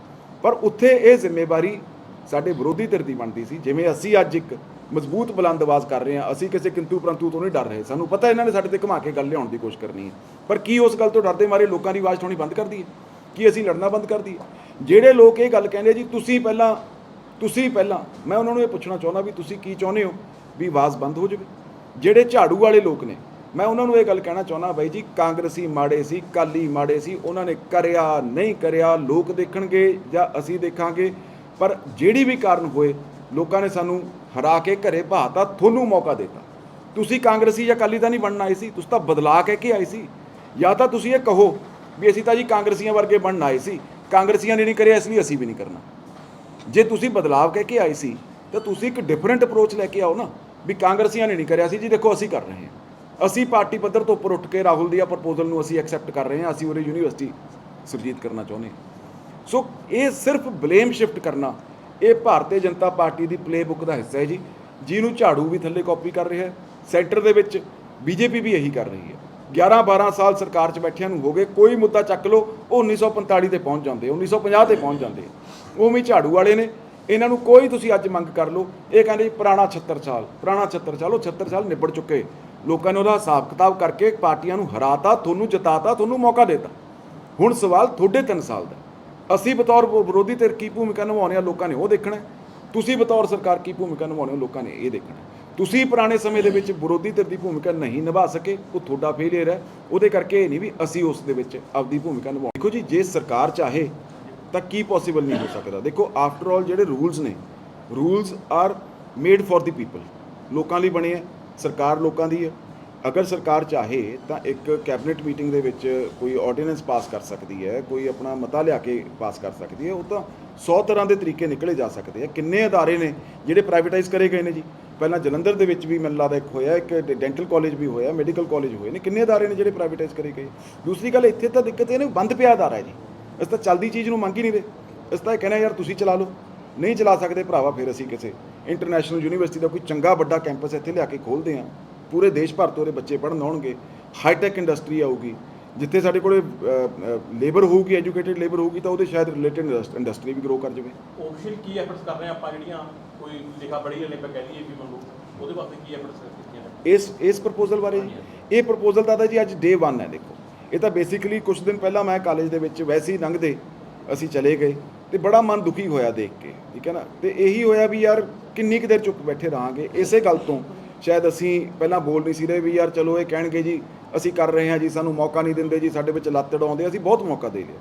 ਪਰ ਉੱਥੇ ਇਹ ਜ਼ਿੰਮੇਵਾਰੀ ਸਾਡੇ ਵਿਰੋਧੀ ਧਿਰ ਦੀ ਬਣਦੀ ਸੀ, ਜਿਵੇਂ ਅਸੀਂ ਅੱਜ ਇੱਕ ਮਜ਼ਬੂਤ ਬੁਲੰਦ ਆਵਾਜ਼ ਕਰ ਰਹੇ ਹਾਂ, ਅਸੀਂ ਕਿਸੇ ਕਿੰਤੂ ਪਰੰਤੂ ਤੋਂ ਨਹੀਂ ਡਰ ਰਹੇ। ਸਾਨੂੰ ਪਤਾ ਇਹਨਾਂ ਨੇ ਸਾਡੇ ਤੇ ਘੁਮਾ ਕੇ ਗੱਲ ਲਿਆਉਣ ਦੀ ਕੋਸ਼ਿਸ਼ ਕਰਨੀ ਹੈ। ਪਰ ਕੀ ਉਸ ਗੱਲ ਤੋਂ ਡਰਦੇ ਮਾਰੇ ਲੋਕਾਂ ਦੀ ਆਵਾਜ਼ ਉਠਾਉਣੀ ਬੰਦ ਕਰ ਦਈਏ? ਕੀ ਅਸੀਂ ਲੜਨਾ ਬੰਦ ਕਰ ਦਈਏ? ਜਿਹੜੇ ਲੋਕ ਇਹ ਗੱਲ ਕਹਿੰਦੇ ਜੀ, ਤੁਸੀਂ ਪਹਿਲਾਂ ਤੁਸੀਂ ਪਹਿਲਾਂ, ਮੈਂ ਉਹਨਾਂ ਨੂੰ ਇਹ ਪੁੱਛਣਾ ਚਾਹੁੰਦਾ ਵੀ ਤੁਸੀਂ ਕੀ ਚਾਹੁੰਦੇ ਹੋ ਵੀ ਆਵਾਜ਼ ਬੰਦ ਹੋ ਜਾਵੇ? ਜਿਹੜੇ ਝਾੜੂ ਵਾਲੇ ਲੋਕ ਨੇ ਮੈਂ ਉਹਨਾਂ ਨੂੰ ਇਹ ਗੱਲ ਕਹਿਣਾ ਚਾਹੁੰਦਾ ਬਾਈ ਜੀ, ਕਾਂਗਰਸੀ ਮਾੜੇ ਸੀ, ਕਾਲੀ ਮਾੜੇ ਸੀ, ਉਹਨਾਂ ਨੇ ਕਰਿਆ, ਨਹੀਂ ਕਰਿਆ, ਲੋਕ ਦੇਖਣਗੇ ਜਾਂ ਅਸੀਂ ਦੇਖਾਂਗੇ, ਪਰ ਜਿਹੜੀ ਵੀ ਕਾਰਨ ਹੋਏ, ਲੋਕਾਂ ਨੇ ਸਾਨੂੰ ਹਰਾ ਕੇ ਘਰੇ ਭਾਤਾ, ਤੁਹਾਨੂੰ ਮੌਕਾ ਦਿੱਤਾ। ਤੁਸੀਂ ਕਾਂਗਰਸੀ ਜਾਂ ਕਾਲੀ ਤਾਂ ਨਹੀਂ ਬਣਨ ਆਏ ਸੀ, ਤੁਸੀਂ ਤਾਂ ਬਦਲਾ ਕਹਿ ਕੇ ਆਏ ਸੀ। ਜਾਂ ਤਾਂ ਤੁਸੀਂ ਇਹ ਕਹੋ ਵੀ ਅਸੀਂ ਤਾਂ ਜੀ ਕਾਂਗਰਸੀਆਂ ਵਰਗੇ ਬਣਨ ਆਏ ਸੀ। ਕਾਂਗਰਸੀਆਂ ਨੇ ਨਹੀਂ ਕਰਿਆ, ਇਸ ਲਈ ਅਸੀਂ ਵੀ ਨਹੀਂ ਕਰਨਾ। ਜੇ ਤੁਸੀਂ ਬਦਲਾਵ ਕਹਿ ਕੇ ਆਏ ਸੀ, ਤਾਂ ਤੁਸੀਂ ਇੱਕ ਡਿਫਰੈਂਟ ਅਪਰੋਚ ਲੈ ਕੇ ਆਓ ਨਾ, ਵੀ ਕਾਂਗਰਸੀਆਂ ਨੇ ਨਹੀਂ ਕਰਿਆ ਸੀ, ਜੀ ਦੇਖੋ ਅਸੀਂ ਕਰ ਰਹੇ ਹਾਂ। ਅਸੀਂ ਪਾਰਟੀ ਪੱਧਰ ਤੋਂ ਉੱਪਰ ਉੱਠ ਕੇ ਰਾਹੁਲ ਦੀ ਆ ਪ੍ਰਪੋਜ਼ਲ ਨੂੰ ਅਸੀਂ ਐਕਸੈਪਟ ਕਰ ਰਹੇ ਹਾਂ, ਅਸੀਂ ਉਹਦੇ ਯੂਨੀਵਰਸਿਟੀ ਸੁਰਜੀਤ ਕਰਨਾ ਚਾਹੁੰਦੇ ਸੋ ਇਹ ਸਿਰਫ ਬਲੇਮ ਸ਼ਿਫਟ ਕਰਨਾ, ਇਹ ਭਾਰਤੀ ਜਨਤਾ ਪਾਰਟੀ ਦੀ ਪਲੇਬੁੱਕ ਦਾ ਹਿੱਸਾ ਹੈ ਜੀ, ਜਿਹਨੂੰ ਝਾੜੂ ਵੀ ਥੱਲੇ ਕਾਪੀ ਕਰ ਰਿਹਾ ਹੈ ਸੈਂਟਰ ਦੇ ਵਿੱਚ ਬੀਜੇਪੀ ਵੀ ਇਹੀ ਕਰ ਰਹੀ ਹੈ। 11 12 ਸਾਲ ਸਰਕਾਰ 'ਚ ਬੈਠਿਆਂ ਨੂੰ ਹੋ ਗਏ, ਕੋਈ ਮੁੱਦਾ ਚੱਕ ਲਓ, ਉਹ 1945 ਤੇ ਪਹੁੰਚ ਜਾਂਦੇ 1950 ਤੇ ਪਹੁੰਚ ਜਾਂਦੇ ਉਵੇਂ ਝਾੜੂ ਵਾਲੇ ਨੇ, ਇਹਨਾਂ ਨੂੰ ਕੋਈ ਤੁਸੀਂ ਅੱਜ ਮੰਗ ਕਰ ਲਓ, ਇਹ ਕਹਿੰਦੇ ਜੀ ਪੁਰਾਣਾ 76 ਸਾਲ, ਪੁਰਾਣਾ 76 ਸਾਲ, ਉਹ 76 ਸਾਲ ਨਿਬੜ ਚੁੱਕੇ। ਲੋਕਾਂ ਨੇ ਉਹਦਾ ਹਿਸਾਬ ਕਿਤਾਬ ਕਰਕੇ ਪਾਰਟੀਆਂ ਨੂੰ ਹਰਾਤਾ, ਤੁਹਾਨੂੰ ਜਿਤਾਤਾ, ਤੁਹਾਨੂੰ ਮੌਕਾ ਦਿੱਤਾ। ਹੁਣ ਸਵਾਲ ਤੁਹਾਡੇ 3 ਸਾਲ ਦਾ ਅਸੀਂ ਬਤੌਰ ਵਿਰੋਧੀ ਧਿਰ ਕੀ ਭੂਮਿਕਾ ਨਿਭਾਉਣੀ ਆ? ਲੋਕਾਂ ਨੇ ਉਹ ਦੇਖਣਾ ਤੁਸੀਂ ਬਤੌਰ ਸਰਕਾਰ ਕੀ ਭੂਮਿਕਾ ਨਿਭਾਉਣੀ ਹੋ? ਲੋਕਾਂ ਨੇ ਇਹ ਦੇਖਣਾ ਤੁਸੀਂ ਪੁਰਾਣੇ ਸਮੇਂ ਦੇ ਵਿੱਚ ਵਿਰੋਧੀ ਧਿਰ ਦੀ ਭੂਮਿਕਾ ਨਹੀਂ ਨਿਭਾ ਸਕੇ, ਉਹ ਤੁਹਾਡਾ ਫੇਲਿਅਰ ਹੈ। ਉਹਦੇ ਕਰਕੇ ਇਹ ਨਹੀਂ ਵੀ ਅਸੀਂ ਉਸ ਦੇ ਵਿੱਚ ਆਪਦੀ ਭੂਮਿਕਾ ਨਿਭਾਉਣੀ। ਦੇਖੋ ਜੀ, ਜੇ ਸਰਕਾਰ ਚਾਹੇ, ਤਾਂ ਕੀ ਪੋਸੀਬਲ ਨਹੀਂ ਹੋ ਸਕਦਾ। ਦੇਖੋ ਆਫਟਰ ਆਲ ਜਿਹੜੇ ਰੂਲਸ ਨੇ rules are made for the people ਲੋਕਾਂ ਲਈ ਬਣੇ ਆ। ਸਰਕਾਰ ਲੋਕਾਂ ਦੀ ਹੈ। ਅਗਰ ਸਰਕਾਰ ਚਾਹੇ ਤਾਂ ਇੱਕ ਕੈਬਨਿਟ ਮੀਟਿੰਗ ਦੇ ਵਿੱਚ ਕੋਈ ਆਰਡੀਨੈਂਸ ਪਾਸ ਕਰ ਸਕਦੀ ਹੈ, ਕੋਈ ਆਪਣਾ ਮਤਾ ਲਿਆ ਕੇ ਪਾਸ ਕਰ ਸਕਦੀ ਹੈ, ਉਹ ਤਾਂ 100 ਤਰ੍ਹਾਂ ਦੇ ਤਰੀਕੇ ਨਿਕਲੇ ਜਾ ਸਕਦੇ ਆ ਕਿੰਨੇ ਅਦਾਰੇ ਨੇ ਜਿਹੜੇ ਪ੍ਰਾਈਵੇਟਾਈਜ਼ ਕਰੇ ਗਏ ਨੇ ਜੀ? ਪਹਿਲਾਂ ਜਲੰਧਰ ਦੇ ਵਿੱਚ ਵੀ ਮੈਨੂੰ ਲੱਗਦਾ ਇੱਕ ਹੋਇਆ, ਇੱਕ ਡੈਂਟਲ ਕਾਲਜ ਵੀ ਹੋਇਆ, ਮੈਡੀਕਲ ਕਾਲਜ ਹੋਏ ਨੇ। ਕਿੰਨੇ ਅਦਾਰੇ ਨੇ ਜਿਹੜੇ ਪ੍ਰਾਈਵੇਟਾਈਜ਼ ਕਰੇ ਗਏ? ਦੂਸਰੀ ਗੱਲ, ਇੱਥੇ ਤਾਂ ਦਿੱਕਤ ਇਹ ਨੇ ਬੰਦ ਪਿਆ ਅਦਾਰਾ ਹੈ ਜੀ। ਇਸ ਤਾਂ ਚੱਲਦੀ ਚੀਜ਼ ਨੂੰ ਮੰਗ ਹੀ ਨਹੀਂ ਰਹੇ। ਇਸ ਤਾਂ ਇਹ ਕਹਿੰਦੇ ਯਾਰ ਤੁਸੀਂ ਚਲਾ ਲਓ। ਨਹੀਂ ਚਲਾ ਸਕਦੇ ਭਰਾਵਾ, ਫਿਰ ਅਸੀਂ ਕਿਸੇ। ਇੰਟਰਨੈਸ਼ਨਲ ਯੂਨੀਵਰਸਿਟੀ ਦਾ ਕੋਈ ਚੰਗਾ ਵੱਡਾ ਕੈਂਪਸ ਇੱਥੇ ਲਿਆ ਕੇ ਖੋਲਦੇ ਹਾਂ ਪੂਰੇ ਦੇਸ਼ ਭਰ ਤੋਂ ਉਹਦੇ ਬੱਚੇ ਪੜ੍ਹਨ ਆਉਣਗੇ। ਹਾਈਟੈਕ ਇੰਡਸਟਰੀ ਆਊਗੀ। ਜਿੱਥੇ ਸਾਡੇ ਕੋਲੇ ਲੇਬਰ ਹੋਊਗੀ ਐਜੂਕੇਟਿਡ ਲੇਬਰ ਹੋਊਗੀ ਤਾਂ ਉਹਦੇ ਸ਼ਾਇਦ ਰਿਲੇਟਡ ਇੰਡਸਟਰੀ ਵੀ ਗਰੋ ਕਰ ਜਾਵੇ। ਓਫੀਸ਼ੀਅਲ ਕੀ ਐਫਰਟਸ ਕਰ ਰਹੇ ਆ ਆਪਾਂ ਜਿਹੜੀਆਂ ਕੋਈ ਲਿਖਾ ਪੜ੍ਹੀ ਵਾਲੇ ਆਪਾਂ ਕਹਿ ਲਈਏ ਵੀ ਮੰਨ ਲਓ ਉਹਦੇ ਵਾਸਤੇ ਕੀ ਐਫਰਟਸ ਕੀਤੀਆਂ ਇਸ ਇਸ ਪ੍ਰਪੋਜ਼ਲ ਬਾਰੇ? ਇਹ ਪ੍ਰਪੋਜ਼ਲ ਦਾ ਤਾਂ ਜੀ ਅੱਜ ਡੇ 1 ਹੈ ਦੇਖੋ। ਇਹ ਤਾਂ ਬੇਸਿਕਲੀ ਕੁਝ ਦਿਨ ਪਹਿਲਾਂ ਮੈਂ ਕਾਲਜ ਦੇ ਵਿੱਚ ਵੈਸੇ ਹੀ ਲੰਘਦੇ ਅਸੀਂ ਚਲੇ ਗਏ। ਤੇ ਬੜਾ ਮਨ ਦੁਖੀ ਹੋਇਆ ਦੇਖ ਕੇ, ਠੀਕ ਹੈ ਨਾ? ਤੇ ਇਹੀ ਹੋਇਆ ਵੀ ਯਾਰ ਕਿੰਨੀ ਕੁ ਦੇਰ ਚੁੱਪ ਬੈਠੇ ਰਹਾਂਗੇ। ਇਸੇ ਗੱਲ ਤੋਂ ਸ਼ਾਇਦ ਅਸੀਂ ਪਹਿਲਾਂ ਬੋਲ ਨਹੀਂ ਸੀ ਰਹੇ ਵੀ ਯਾਰ ਚਲੋ ਇਹ ਕਹਿਣਗੇ ਜੀ, ਅਸੀਂ ਕਰ ਰਹੇ ਹਾਂ ਜੀ, ਸਾਨੂੰ ਮੌਕਾ ਨਹੀਂ ਦਿੰਦੇ ਜੀ, ਸਾਡੇ ਵਿੱਚ ਲੱਤ ਅੜਾਉਂਦੇ ਅਸੀਂ ਬਹੁਤ ਮੌਕਾ ਦੇ ਲਿਆ।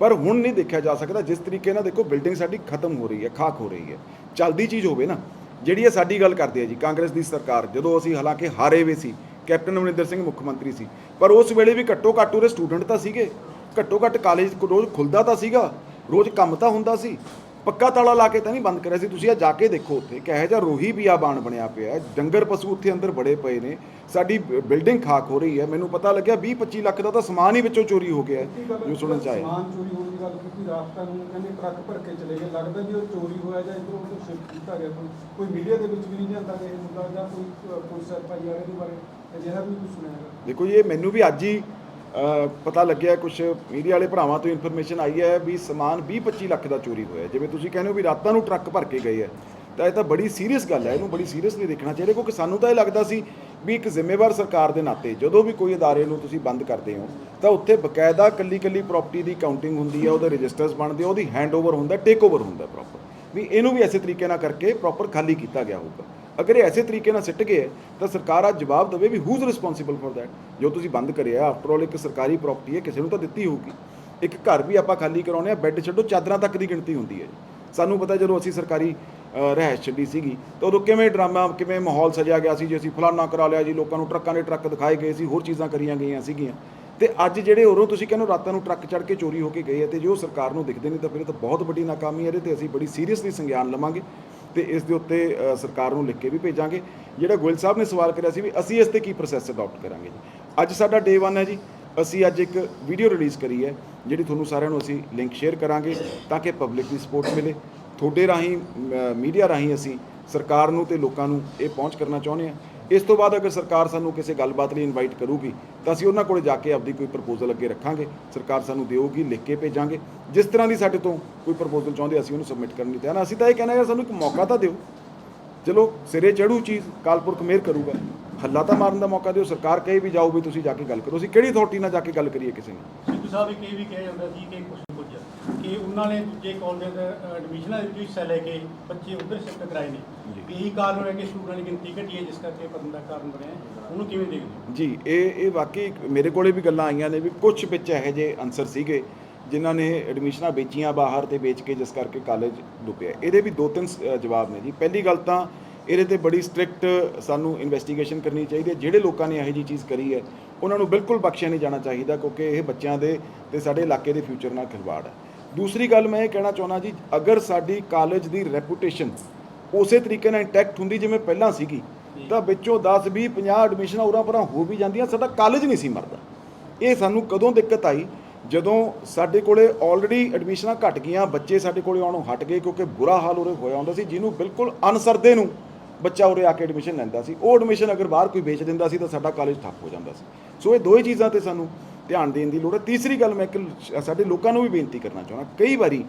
ਪਰ ਹੁਣ ਨਹੀਂ ਦੇਖਿਆ ਜਾ ਸਕਦਾ, ਜਿਸ ਤਰੀਕੇ ਨਾਲ ਦੇਖੋ ਬਿਲਡਿੰਗ ਸਾਡੀ ਖਤਮ ਹੋ ਰਹੀ ਹੈ, ਖਾਕ ਹੋ ਰਹੀ ਹੈ। ਚੱਲਦੀ ਚੀਜ਼ ਹੋਵੇ ਨਾ, ਜਿਹੜੀ ਇਹ ਸਾਡੀ ਗੱਲ ਕਰਦੇ ਆ ਜੀ, ਕਾਂਗਰਸ ਦੀ ਸਰਕਾਰ, ਜਦੋਂ ਅਸੀਂ ਹਾਲਾਂਕਿ ਹਾਰੇ ਵੇ ਸੀ, ਕੈਪਟਨ ਅਮਰਿੰਦਰ ਸਿੰਘ ਮੁੱਖ ਮੰਤਰੀ ਸੀ, ਪਰ ਉਸ ਵੇਲੇ ਵੀ ਘੱਟੋ ਘੱਟ ਉਹਦੇ ਸਟੂਡੈਂਟ ਤਾਂ ਸੀਗੇ, ਘੱਟੋ ਘੱਟ ਕਾਲਜ ਰੋਜ਼ ਖੁੱਲਦਾ ਤਾਂ ਸੀਗਾ। ਰੋਜ਼ ਕੰਮ ਤਾਂ ਹੁੰਦਾ ਸੀ। ਪੱਕਾ ਤਾਲਾ ਲਾ ਕੇ ਤਾਂ ਨਹੀਂ ਬੰਦ ਕਰਿਆ ਸੀ। ਤੁਸੀਂ ਆ ਜਾ ਕੇ ਦੇਖੋ ਉੱਥੇ ਕਿਹੋ ਜਿਹਾ ਰੋਹੀ ਬਿਆਬਾਨ ਬਣਿਆ ਪਿਆ ਹੈ। ਡੰਗਰ ਪਸ਼ੂ ਉੱਥੇ ਅੰਦਰ ਬੜੇ ਪਏ ਨੇ। ਸਾਡੀ ਬਿਲਡਿੰਗ ਖਾਕ ਹੋ ਰਹੀ ਹੈ। ਮੈਨੂੰ ਪਤਾ ਲੱਗਿਆ 20 25 ਲੱਖ ਦਾ ਤਾਂ ਸਮਾਨ ਹੀ ਵਿੱਚੋਂ ਚੋਰੀ ਹੋ ਗਿਆ ਜੋ ਸੁਣਨ ਚ ਆਇਆ। ਸਮਾਨ ਚੋਰੀ ਹੋਣ ਦੀ ਗੱਲ ਕੀਤੀ ਰਾਤ ਨੂੰ ਕਹਿੰਦੇ ਟਰੱਕ ਭਰ ਕੇ ਚਲੇ ਗਏ। ਲੱਗਦਾ ਵੀ ਉਹ ਚੋਰੀ ਹੋਇਆ ਜਾਂ ਇਧਰੋਂ ਉਧਰ ਸ਼ਿਫਟ ਕੀਤਾ ਗਿਆ। ਕੋਈ ਮੀਡੀਆ ਦੇ ਵਿੱਚ ਵੀ ਨਹੀਂ ਜਾਂਦਾ ਕਿ ਇਹ ਮੁੱਦਾ ਜਾਂ ਕੋਈ ਪੁਲਿਸ ਐਫਆਈਆਰ ਇਹਦੇ ਬਾਰੇ ਅਜਿਹਾ ਵੀ ਕੁਝ ਸੁਣਿਆ ਦੇਖੋ ਜੀ ਇਹ ਮੈਨੂੰ ਵੀ ਅੱਜ ਹੀ ਪਤਾ ਲੱਗਿਆ ਕੁਝ ਮੀਡੀਆ ਵਾਲੇ ਭਰਾਵਾਂ ਤੋਂ ਇਨਫੋਰਮੇਸ਼ਨ ਆਈ ਹੈ ਵੀ ਸਮਾਨ 20-25 ਲੱਖ ਦਾ ਚੋਰੀ ਹੋਇਆ ਜਿਵੇਂ ਤੁਸੀਂ ਕਹਿੰਦੇ ਹੋ ਵੀ ਰਾਤਾਂ ਨੂੰ ਟਰੱਕ ਭਰ ਕੇ ਗਏ ਹੈ। ਤਾਂ ਇਹ ਤਾਂ ਬੜੀ ਸੀਰੀਅਸ ਗੱਲ ਹੈ ਇਹਨੂੰ ਬੜੀ ਸੀਰੀਅਸਲੀ ਦੇਖਣਾ ਚਾਹੀਦਾ। ਕਿਉਂਕਿ ਸਾਨੂੰ ਤਾਂ ਇਹ ਲੱਗਦਾ ਸੀ ਵੀ ਇੱਕ ਜ਼ਿੰਮੇਵਾਰ ਸਰਕਾਰ ਦੇ ਨਾਤੇ ਜਦੋਂ ਵੀ ਕੋਈ ਅਦਾਰੇ ਨੂੰ ਤੁਸੀਂ ਬੰਦ ਕਰਦੇ ਹੋ ਤਾਂ ਉੱਥੇ ਬਕਾਇਦਾ ਕੱਲੀ ਕੱਲੀ ਪ੍ਰਾਪਰਟੀ ਦੀ ਕਾਊਂਟਿੰਗ ਹੁੰਦੀ ਹੈ ਉਹਦੇ ਰਜਿਸਟਰਸ ਬਣਦੇ ਆ, ਉਹਦੀ ਹੈਂਡਓਵਰ ਹੁੰਦਾ ਟੇਕ ਓਵਰ ਹੁੰਦਾ ਪ੍ਰੋਪਰ ਵੀ ਇਹਨੂੰ ਵੀ ਐਸੇ ਤਰੀਕੇ ਨਾਲ ਕਰਕੇ ਪ੍ਰੋਪਰ ਖਾਲੀ ਕੀਤਾ ਗਿਆ ਹੋਊਗਾ। ਅਗਰ ਇਹ ਐਸੇ ਤਰੀਕੇ ਨਾਲ ਸਿੱਟ ਗਏ, ਤਾਂ ਸਰਕਾਰ ਅੱਜ ਜਵਾਬ ਦੇਵੇ ਵੀ who's is responsible for that ਜੋ ਤੁਸੀਂ ਬੰਦ ਕਰਿਆ ਆਫਟਰ ਆਲ ਇੱਕ ਸਰਕਾਰੀ ਪ੍ਰਾਪਰਟੀ ਹੈ, ਕਿਸੇ ਨੂੰ ਤਾਂ ਦਿੱਤੀ ਹੋਊਗੀ। ਇੱਕ ਘਰ ਵੀ ਆਪਾਂ ਖਾਲੀ ਕਰਾਉਨੇ ਆ ਬੈੱਡ ਛੱਡੋ, ਚਾਦਰਾਂ ਤੱਕ ਦੀ ਗਿਣਤੀ ਹੁੰਦੀ ਹੈ ਸਾਨੂੰ ਪਤਾ ਜਦੋਂ ਅਸੀਂ ਸਰਕਾਰੀ ਰਹਿਸ਼ ਛੱਡੀ ਸੀਗੀ, ਤਾਂ ਉਦੋਂ ਕਿਵੇਂ ਡਰਾਮਾ, ਕਿਵੇਂ ਮਾਹੌਲ ਸਜਿਆ ਗਿਆ ਸੀ, ਜੇ ਅਸੀਂ ਫਲਾਨਾ ਕਰਾ ਲਿਆ ਜੀ, ਲੋਕਾਂ ਨੂੰ ਟਰੱਕਾਂ ਦੇ ਟਰੱਕ ਦਿਖਾਏ ਗਏ ਸੀ, ਹੋਰ ਚੀਜ਼ਾਂ ਕਰੀਆਂ ਗਈਆਂ ਸੀਗੀਆਂ। ਤੇ ਅੱਜ ਜਿਹੜੇ ਉਰੋਂ ਤੁਸੀਂ ਕਹਿੰਦੇ ਰਾਤਾਂ ਨੂੰ ਟਰੱਕ ਚੜ ਕੇ ਚੋਰੀ ਹੋ ਕੇ ਗਏ ਤੇ ਜੋ ਸਰਕਾਰ ਨੂੰ ਦਿਖਦੇ ਨਹੀਂ ਤਾਂ ਫਿਰ ਤਾਂ ਬਹੁਤ ਵੱਡੀ ਨਾਕਾਮੀ ਹੈ, ਇਹਦੇ ਤੇ ਅਸੀਂ ਬੜੀ ਸੀਰੀਅਸਲੀ ਸੰਗਿਆਨ ਲਵਾਂਗੇ। ਤੇ ਇਸ ਦੇ ਉੱਤੇ ਸਰਕਾਰ ਨੂੰ ਲਿਖ ਕੇ ਵੀ ਭੇਜਾਂਗੇ। ਜਿਹੜਾ ਗੋਇਲ ਸਾਹਿਬ ਨੇ ਸਵਾਲ ਕਰਿਆ ਸੀ ਵੀ ਅਸੀਂ ਇਸ ਤੇ ਕੀ ਪ੍ਰੋਸੈਸ ਅਡਾਪਟ ਕਰਾਂਗੇ ਜੀ? ਅੱਜ ਸਾਡਾ ਡੇ 1 ਹੈ ਜੀ। ਅਸੀਂ ਅੱਜ ਇੱਕ ਵੀਡੀਓ ਰਿਲੀਜ਼ ਕਰੀ ਹੈ, ਜਿਹੜੀ ਤੁਹਾਨੂੰ ਸਾਰਿਆਂ ਨੂੰ ਅਸੀਂ ਲਿੰਕ ਸ਼ੇਅਰ ਕਰਾਂਗੇ ਤਾਂ ਕਿ ਪਬਲਿਕ ਦੀ ਸਪੋਰਟ ਮਿਲੇ। ਤੁਹਾਡੇ ਰਾਹੀਂ ਮੀਡੀਆ ਰਾਹੀਂ ਅਸੀਂ ਸਰਕਾਰ ਨੂੰ ਤੇ ਲੋਕਾਂ ਨੂੰ ਇਹ ਪਹੁੰਚ ਕਰਨਾ ਚਾਹੁੰਦੇ ਹਾਂ। ਇਸ ਤੋਂ ਬਾਅਦ ਅਗਰ ਸਰਕਾਰ ਸਾਨੂੰ ਕਿਸੇ ਗੱਲਬਾਤ ਲਈ ਇਨਵਾਈਟ ਕਰੂਗੀ ਤਾਂ ਅਸੀਂ ਉਹਨਾਂ ਕੋਲੇ ਜਾ ਕੇ ਆਪਦੀ ਕੋਈ ਪ੍ਰਪੋਜ਼ਲ ਅੱਗੇ ਰੱਖਾਂਗੇ, ਸਰਕਾਰ ਸਾਨੂੰ ਦੇਊਗੀ, ਲਿਖ ਕੇ ਭੇਜਾਂਗੇ। ਜਿਸ ਤਰ੍ਹਾਂ ਦੀ ਸਾਡੇ ਤੋਂ ਕੋਈ ਪ੍ਰਪੋਜ਼ਲ ਚਾਹੁੰਦੇ, ਅਸੀਂ ਉਹਨੂੰ ਸਬਮਿਟ ਕਰਨ ਲਈ ਤਿਆਰ ਅਸੀਂ ਤਾਂ ਇਹ ਕਹਿੰਦੇ ਯਾਰ ਸਾਨੂੰ ਇੱਕ ਮੌਕਾ ਤਾਂ ਦਿਓ। ਚਲੋ, ਸਿਰੇ ਚੜੂ ਚੀਜ਼ ਕਾਲਪੁਰਖ ਮਿਹਰ ਕਰੂਗਾ। ਹੱਲਾ ਤਾਂ ਮਾਰਨ ਦਾ ਮੌਕਾ ਦਿਓ, ਸਰਕਾਰ ਕਹੇ ਵੀ ਜਾਓ ਵੀ ਤੁਸੀਂ ਜਾ ਕੇ ਗੱਲ ਕਰੋ। ਅਸੀਂ ਕਿਹੜੀ ਅਥਾਰਟੀ ਨਾਲ ਜਾ ਕੇ ਗੱਲ ਕਰੀਏ ਕਿਸੇ ਨਾਲ ਸਿੱਧੂ ਸਾਹਿਬ ਇਹ ਵੀ ਕਿਹਾ ਜਾਂਦਾ ਸੀ ਕਿ ਕਿ ਉਹਨਾਂ ਨੇ ਦੂਜੇ ਕਾਲਜਾਂ ਦੇ ਐਡਮਿਸ਼ਨਾਂ ਦੇ ਵਿੱਚ ਹਿੱਸਾ ਲੈ ਕੇ ਬੱਚੇ ਉਧਰ ਸ਼ਿਫਟ ਕਰਾਏ ਨੇ। ਜੀ। ਇਹੀ ਕਾਰਨ ਹੋਇਆ ਕਿ ਸਟੂਡੈਂਟਾਂ ਦੀ ਗਿਣਤੀ ਘਟੀ ਹੈ ਜਿਸ ਕਰਕੇ ਪਤਨ ਦਾ ਕਾਰਨ ਬਣਿਆ। ਹੈ। ਉਹਨੂੰ ਕਿਵੇਂ ਦੇਖਦੇ ਹੋ? ਜੀ ਇਹ ਇਹ ਵਾਕਈ ਮੇਰੇ ਕੋਲੇ ਵੀ ਗੱਲਾਂ ਆਈਆਂ ਨੇ ਵੀ ਕੁਝ ਵਿੱਚ ਇਹੋ ਜਿਹੇ ਅਨਸਰ ਸੀਗੇ ਜਿਨ੍ਹਾਂ ਨੇ ਐਡਮਿਸ਼ਨਾਂ ਵੇਚੀਆਂ ਬਾਹਰ ਤੇ ਵੇਚ ਕੇ ਜਿਸ ਕਰਕੇ ਕਾਲਜ ਡੁੱਬਿਆ ਇਹਦੇ ਵੀ ਦੋ ਤਿੰਨ ਜਵਾਬ ਨੇ ਜੀ। ਪਹਿਲੀ ਗੱਲ ਤਾਂ ਇਹਦੇ ਤੇ ਬੜੀ ਸਟ੍ਰਿਕਟ ਸਾਨੂੰ ਇਨਵੈਸਟੀਗੇਸ਼ਨ ਕਰਨੀ ਚਾਹੀਦੀ ਹੈ। ਜਿਹੜੇ ਲੋਕਾਂ ਨੇ ਇਹੋ ਜਿਹੀ ਚੀਜ਼ ਕਰੀ ਹੈ ਉਹਨਾਂ ਨੂੰ ਬਿਲਕੁਲ ਬਖਸ਼ਿਆ ਨਹੀਂ ਜਾਣਾ ਚਾਹੀਦਾ ਕਿਉਂਕਿ ਇਹ ਬੱਚਿਆਂ ਦੇ ਤੇ ਸਾਡੇ ਇਲਾਕੇ ਦੇ ਫਿਊਚਰ ਨਾਲ ਖਿਲਵਾੜ ਹੈ। ਦੂਸਰੀ ਗੱਲ ਮੈਂ ਇਹ ਕਹਿਣਾ ਚਾਹੁੰਦਾ ਜੀ, ਅਗਰ ਸਾਡੀ ਕਾਲਜ ਦੀ ਰੈਪੂਟੇਸ਼ਨ ਉਸੇ ਤਰੀਕੇ ਨਾਲ ਇੰਟੈਕਟ ਹੁੰਦੀ ਜਿਵੇਂ ਪਹਿਲਾਂ ਸੀਗੀ, ਤਾਂ ਵਿੱਚੋਂ 10 20 50 ਐਡਮਿਸ਼ਨਾਂ ਉਰਾਂ ਪਰਾਂ ਹੋ ਵੀ ਜਾਂਦੀਆਂ, ਸਾਡਾ ਕਾਲਜ ਨਹੀਂ ਸੀ ਮਰਦਾ। ਇਹ ਸਾਨੂੰ ਕਦੋਂ ਦਿੱਕਤ ਆਈ? ਜਦੋਂ ਸਾਡੇ ਕੋਲੇ ਆਲਰੇਡੀ ਐਡਮਿਸ਼ਨਾਂ ਘਟ ਗਈਆਂ, ਬੱਚੇ ਸਾਡੇ ਕੋਲੇ ਆਉਣੋਂ ਹਟ ਗਏ, ਕਿਉਂਕਿ ਬੁਰਾ ਹਾਲ ਉਰੇ ਹੋਇਆ ਹੁੰਦਾ ਸੀ, ਜਿਹਨੂੰ ਬਿਲਕੁਲ ਅਨਸਰਦੇ ਨੂੰ ਬੱਚਾ ਉਰੇ ਆ ਕੇ ਐਡਮਿਸ਼ਨ ਲੈਂਦਾ ਸੀ। ਉਹ ਐਡਮਿਸ਼ਨ ਅਗਰ ਬਾਹਰ ਕੋਈ ਵੇਚ ਦਿੰਦਾ ਸੀ, ਤਾਂ ਸਾਡਾ ਕਾਲਜ ਠੱਪ ਹੋ ਜਾਂਦਾ ਸੀ। ਸੋ ਇਹ ਦੋ ਚੀਜ਼ਾਂ ਤੇ ਸਾਨੂੰ ਧਿਆਨ ਦੇਣ ਦੀ ਲੋੜ ਹੈ। ਤੀਸਰੀ ਗੱਲ ਮੈਂ ਇੱਕ ਸਾਡੇ ਲੋਕਾਂ ਨੂੰ ਵੀ ਬੇਨਤੀ ਕਰਨਾ ਚਾਹੁੰਦਾ। ਕਈ ਵਾਰੀ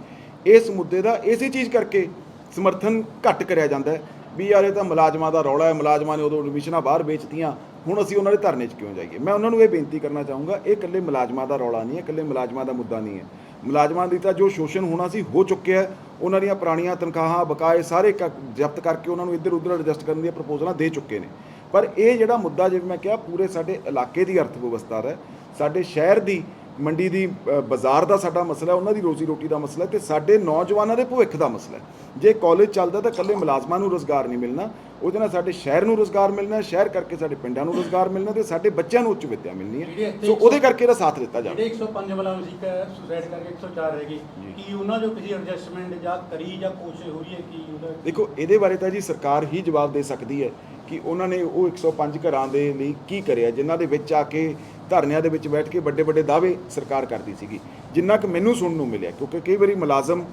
ਇਸ ਮੁੱਦੇ ਦਾ ਇਸੇ ਚੀਜ਼ ਕਰਕੇ ਸਮਰਥਨ ਘੱਟ ਕਰਿਆ ਜਾਂਦਾ ਹੈ ਵੀ ਯਾਰ ਇਹ ਤਾਂ ਮੁਲਾਜ਼ਮਾਂ ਦਾ ਰੌਲਾ ਹੈ, ਮੁਲਾਜ਼ਮਾਂ ਨੇ ਉਦੋਂ ਐਡਮਿਸ਼ਨਾਂ ਬਾਹਰ ਵੇਚਤੀਆਂ, ਹੁਣ ਅਸੀਂ ਉਹਨਾਂ ਦੇ ਧਰਨੇ 'ਚ ਕਿਉਂ ਜਾਈਏ? ਮੈਂ ਉਹਨਾਂ ਨੂੰ ਇਹ ਬੇਨਤੀ ਕਰਨਾ ਚਾਹੂੰਗਾ, ਇਹ ਇਕੱਲੇ ਮੁਲਾਜ਼ਮਾਂ ਦਾ ਰੌਲਾ ਨਹੀਂ ਹੈ, ਇਕੱਲੇ ਮੁਲਾਜ਼ਮਾਂ ਦਾ ਮੁੱਦਾ ਨਹੀਂ ਹੈ। ਮੁਲਾਜ਼ਮਾਂ ਦੀ ਤਾਂ ਜੋ ਸ਼ੋਸ਼ਣ ਹੋਣਾ ਸੀ, ਹੋ ਚੁੱਕਿਆ ਉਹਨਾਂ ਦੀਆਂ ਪੁਰਾਣੀਆਂ ਤਨਖਾਹਾਂ, ਬਕਾਏ ਸਾਰੇ ਕ- ਜ਼ਬਤ ਕਰਕੇ ਉਹਨਾਂ ਨੂੰ ਇੱਧਰ ਉੱਧਰ ਐਡਜਸਟ ਕਰਨ ਦੀਆਂ ਪ੍ਰਪੋਜ਼ਲਾਂ ਦੇ ਚੁੱਕੇ ਨੇ। ਪਰ ਇਹ ਜਿਹੜਾ ਮੁੱਦਾ ਜਿਵੇਂ ਮੈਂ ਕਿਹਾ ਪੂਰੇ ਸਾਡੇ ਇਲਾਕੇ ਦੀ ਅਰਥ ਵਿਵਸਥਾ ਦਾ ਹੈ ਸਾਡੇ ਸ਼ਹਿਰ ਦੀ ਮੰਡੀ ਦੀ ਬਾਜ਼ਾਰ ਦਾ ਸਾਡਾ ਮਸਲਾ ਹੈ ਉਹਨਾਂ ਦੀ ਰੋਜ਼ੀ ਰੋਟੀ ਦਾ ਮਸਲਾ ਹੈ ਤੇ ਸਾਡੇ ਨੌਜਵਾਨਾਂ ਦੇ ਭਵਿੱਖ ਦਾ ਮਸਲਾ ਹੈ। ਜੇ ਕਾਲਜ ਚੱਲਦਾ ਤਾਂ ਇਕੱਲੇ ਮੁਲਾਜ਼ਮਾਂ ਨੂੰ ਰੋਜ਼ਗਾਰ ਨਹੀਂ ਮਿਲਣਾ ਉਹਦੇ ਨਾਲ ਸਾਡੇ ਸ਼ਹਿਰ ਨੂੰ ਰੋਜ਼ਗਾਰ ਮਿਲਣਾ ਹੈ, ਸ਼ਹਿਰ ਕਰਕੇ ਸਾਡੇ ਪਿੰਡਾਂ ਨੂੰ ਰੋਜ਼ਗਾਰ ਮਿਲਣਾ ਤੇ ਸਾਡੇ ਬੱਚਿਆਂ ਨੂੰ ਉੱਚ ਵਿੱਦਿਆ ਮਿਲਣੀ ਹੈ। ਸੋ ਉਹਦੇ ਕਰਕੇ ਇਹਦਾ ਸਾਥ ਦਿੱਤਾ ਜਾਵੇ। ਜਿਹੜੇ 105 ਵਾਲਾ ਸੀ ਸੁਸਾਈਡ ਕਰਕੇ 104 ਰਹਿ ਗਏ ਕੀ ਉਹਨਾਂ ਜੋ ਕਿਸੇ ਐਡਜਸਟਮੈਂਟ ਜਾਂ ਕਰੀ ਜਾਂ ਕੋਸ਼ਿਸ਼ ਹੋ ਰਹੀ ਹੈ? ਕਿ ਉਹਦਾ ਦੇਖੋ ਇਹਦੇ ਬਾਰੇ ਤਾਂ ਜੀ ਸਰਕਾਰ ਹੀ ਜਵਾਬ ਦੇ ਸਕਦੀ ਹੈ। ਕਿ ਉਹਨਾਂ ਨੇ ਉਹ 105 ਘਰਾਂ ਦੇ ਲਈ ਕੀ ਕਰਿਆ, ਜਿਨ੍ਹਾਂ ਦੇ ਵਿੱਚ ਆ ਕੇ ਧਰਨਿਆਂ ਦੇ ਵਿੱਚ ਬੈਠ ਕੇ ਵੱਡੇ ਵੱਡੇ ਦਾਅਵੇ ਸਰਕਾਰ ਕਰਦੀ ਸੀਗੀ। ਜਿੰਨਾ ਕਿ ਮੈਨੂੰ ਸੁਣਨ ਨੂੰ ਮਿਲਿਆ, ਕਿਉਂਕਿ ਕਈ ਵਾਰੀ ਮੁਲਾਜ਼ਮ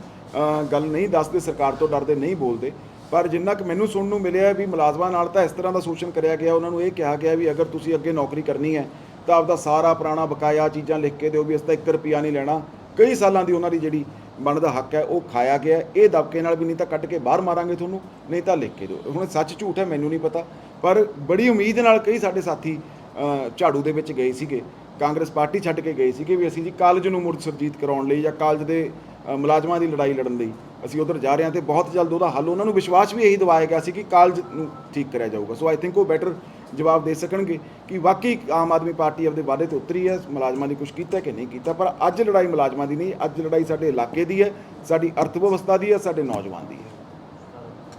ਗੱਲ ਨਹੀਂ ਦੱਸਦੇ, ਸਰਕਾਰ ਤੋਂ ਡਰਦੇ ਨਹੀਂ ਬੋਲਦੇ, ਪਰ ਜਿੰਨਾ ਕਿ ਮੈਨੂੰ ਸੁਣਨ ਨੂੰ ਮਿਲਿਆ ਵੀ ਮੁਲਾਜ਼ਮਾਂ ਨਾਲ ਤਾਂ ਇਸ ਤਰ੍ਹਾਂ ਦਾ ਸ਼ੋਸ਼ਣ ਕਰਿਆ ਗਿਆ, ਉਹਨਾਂ ਨੂੰ ਇਹ ਕਿਹਾ ਗਿਆ ਵੀ ਅਗਰ ਤੁਸੀਂ ਅੱਗੇ ਨੌਕਰੀ ਕਰਨੀ ਹੈ, ਤਾਂ ਆਪਦਾ ਸਾਰਾ ਪੁਰਾਣਾ ਬਕਾਇਆ ਚੀਜ਼ਾਂ ਲਿਖ ਕੇ ਦਿਓ ਵੀ ਇਸ ਦਾ 1 ਰੁਪਿਆ ਨਹੀਂ ਲੈਣਾ। ਕਈ ਸਾਲਾਂ ਦੀ ਉਹਨਾਂ ਦੀ ਜਿਹੜੀ ਬਣਦਾ ਹੱਕ ਹੈ, ਉਹ ਖਾਇਆ ਗਿਆ ਇਹ ਦਬਕੇ ਨਾਲ ਵੀ ਨਹੀਂ ਤਾਂ ਕੱਢ ਕੇ ਬਾਹਰ ਮਾਰਾਂਗੇ ਤੁਹਾਨੂੰ, ਨਹੀਂ ਤਾਂ ਲਿਖ ਕੇ ਦਿਓ। ਹੁਣ ਸੱਚ ਝੂਠ ਹੈ, ਮੈਨੂੰ ਨਹੀਂ ਪਤਾ। ਪਰ ਬੜੀ ਉਮੀਦ ਨਾਲ ਕਈ ਸਾਡੇ ਸਾਥੀ ਝਾੜੂ ਦੇ ਵਿੱਚ ਗਏ ਸੀਗੇ। ਕਾਂਗਰਸ ਪਾਰਟੀ ਛੱਡ ਕੇ ਗਏ ਸੀਗੇ ਵੀ ਅਸੀਂ ਜੀ ਕਾਲਜ ਨੂੰ ਮੁੜ ਸੁਰਜੀਤ ਕਰਾਉਣ ਲਈ ਜਾਂ ਕਾਲਜ ਦੇ ਮੁਲਾਜ਼ਮਾਂ ਦੀ ਲੜਾਈ ਲੜਨ ਲਈ ਅਸੀਂ ਉਧਰ ਜਾ ਰਹੇ ਹਾਂ ਤੇ ਬਹੁਤ ਜਲਦ ਉਹਦਾ ਹੱਲ, ਉਹਨਾਂ ਨੂੰ ਵਿਸ਼ਵਾਸ ਵੀ ਇਹੀ ਦਿਵਾਇਆ ਗਿਆ ਸੀ ਕਿ ਕਾਲਜ ਨੂੰ ਠੀਕ ਕਰਿਆ ਜਾਊਗਾ। ਸੋ ਆਈ ਥਿੰਕ ਉਹ ਬੈਟਰ ਜਵਾਬ ਦੇ ਸਕਣਗੇ ਕਿ ਵਾਕਈ ਆਮ ਆਦਮੀ ਪਾਰਟੀ ਆਪਦੇ ਵਾਅਦੇ ਤੇ ਉਤਰੀ ਹੈ, ਮੁਲਾਜ਼ਮਾਂ ਦੀ ਕੁਝ ਕੀਤਾ ਕਿ ਨਹੀਂ ਕੀਤਾ, ਪਰ ਅੱਜ ਲੜਾਈ ਮੁਲਾਜ਼ਮਾਂ ਦੀ ਨਹੀਂ, ਅੱਜ ਲੜਾਈ ਸਾਡੇ ਇਲਾਕੇ ਦੀ ਹੈ, ਸਾਡੀ ਅਰਥ ਵਿਵਸਥਾ ਦੀ ਹੈ, ਸਾਡੇ ਨੌਜਵਾਨ ਦੀ ਹੈ।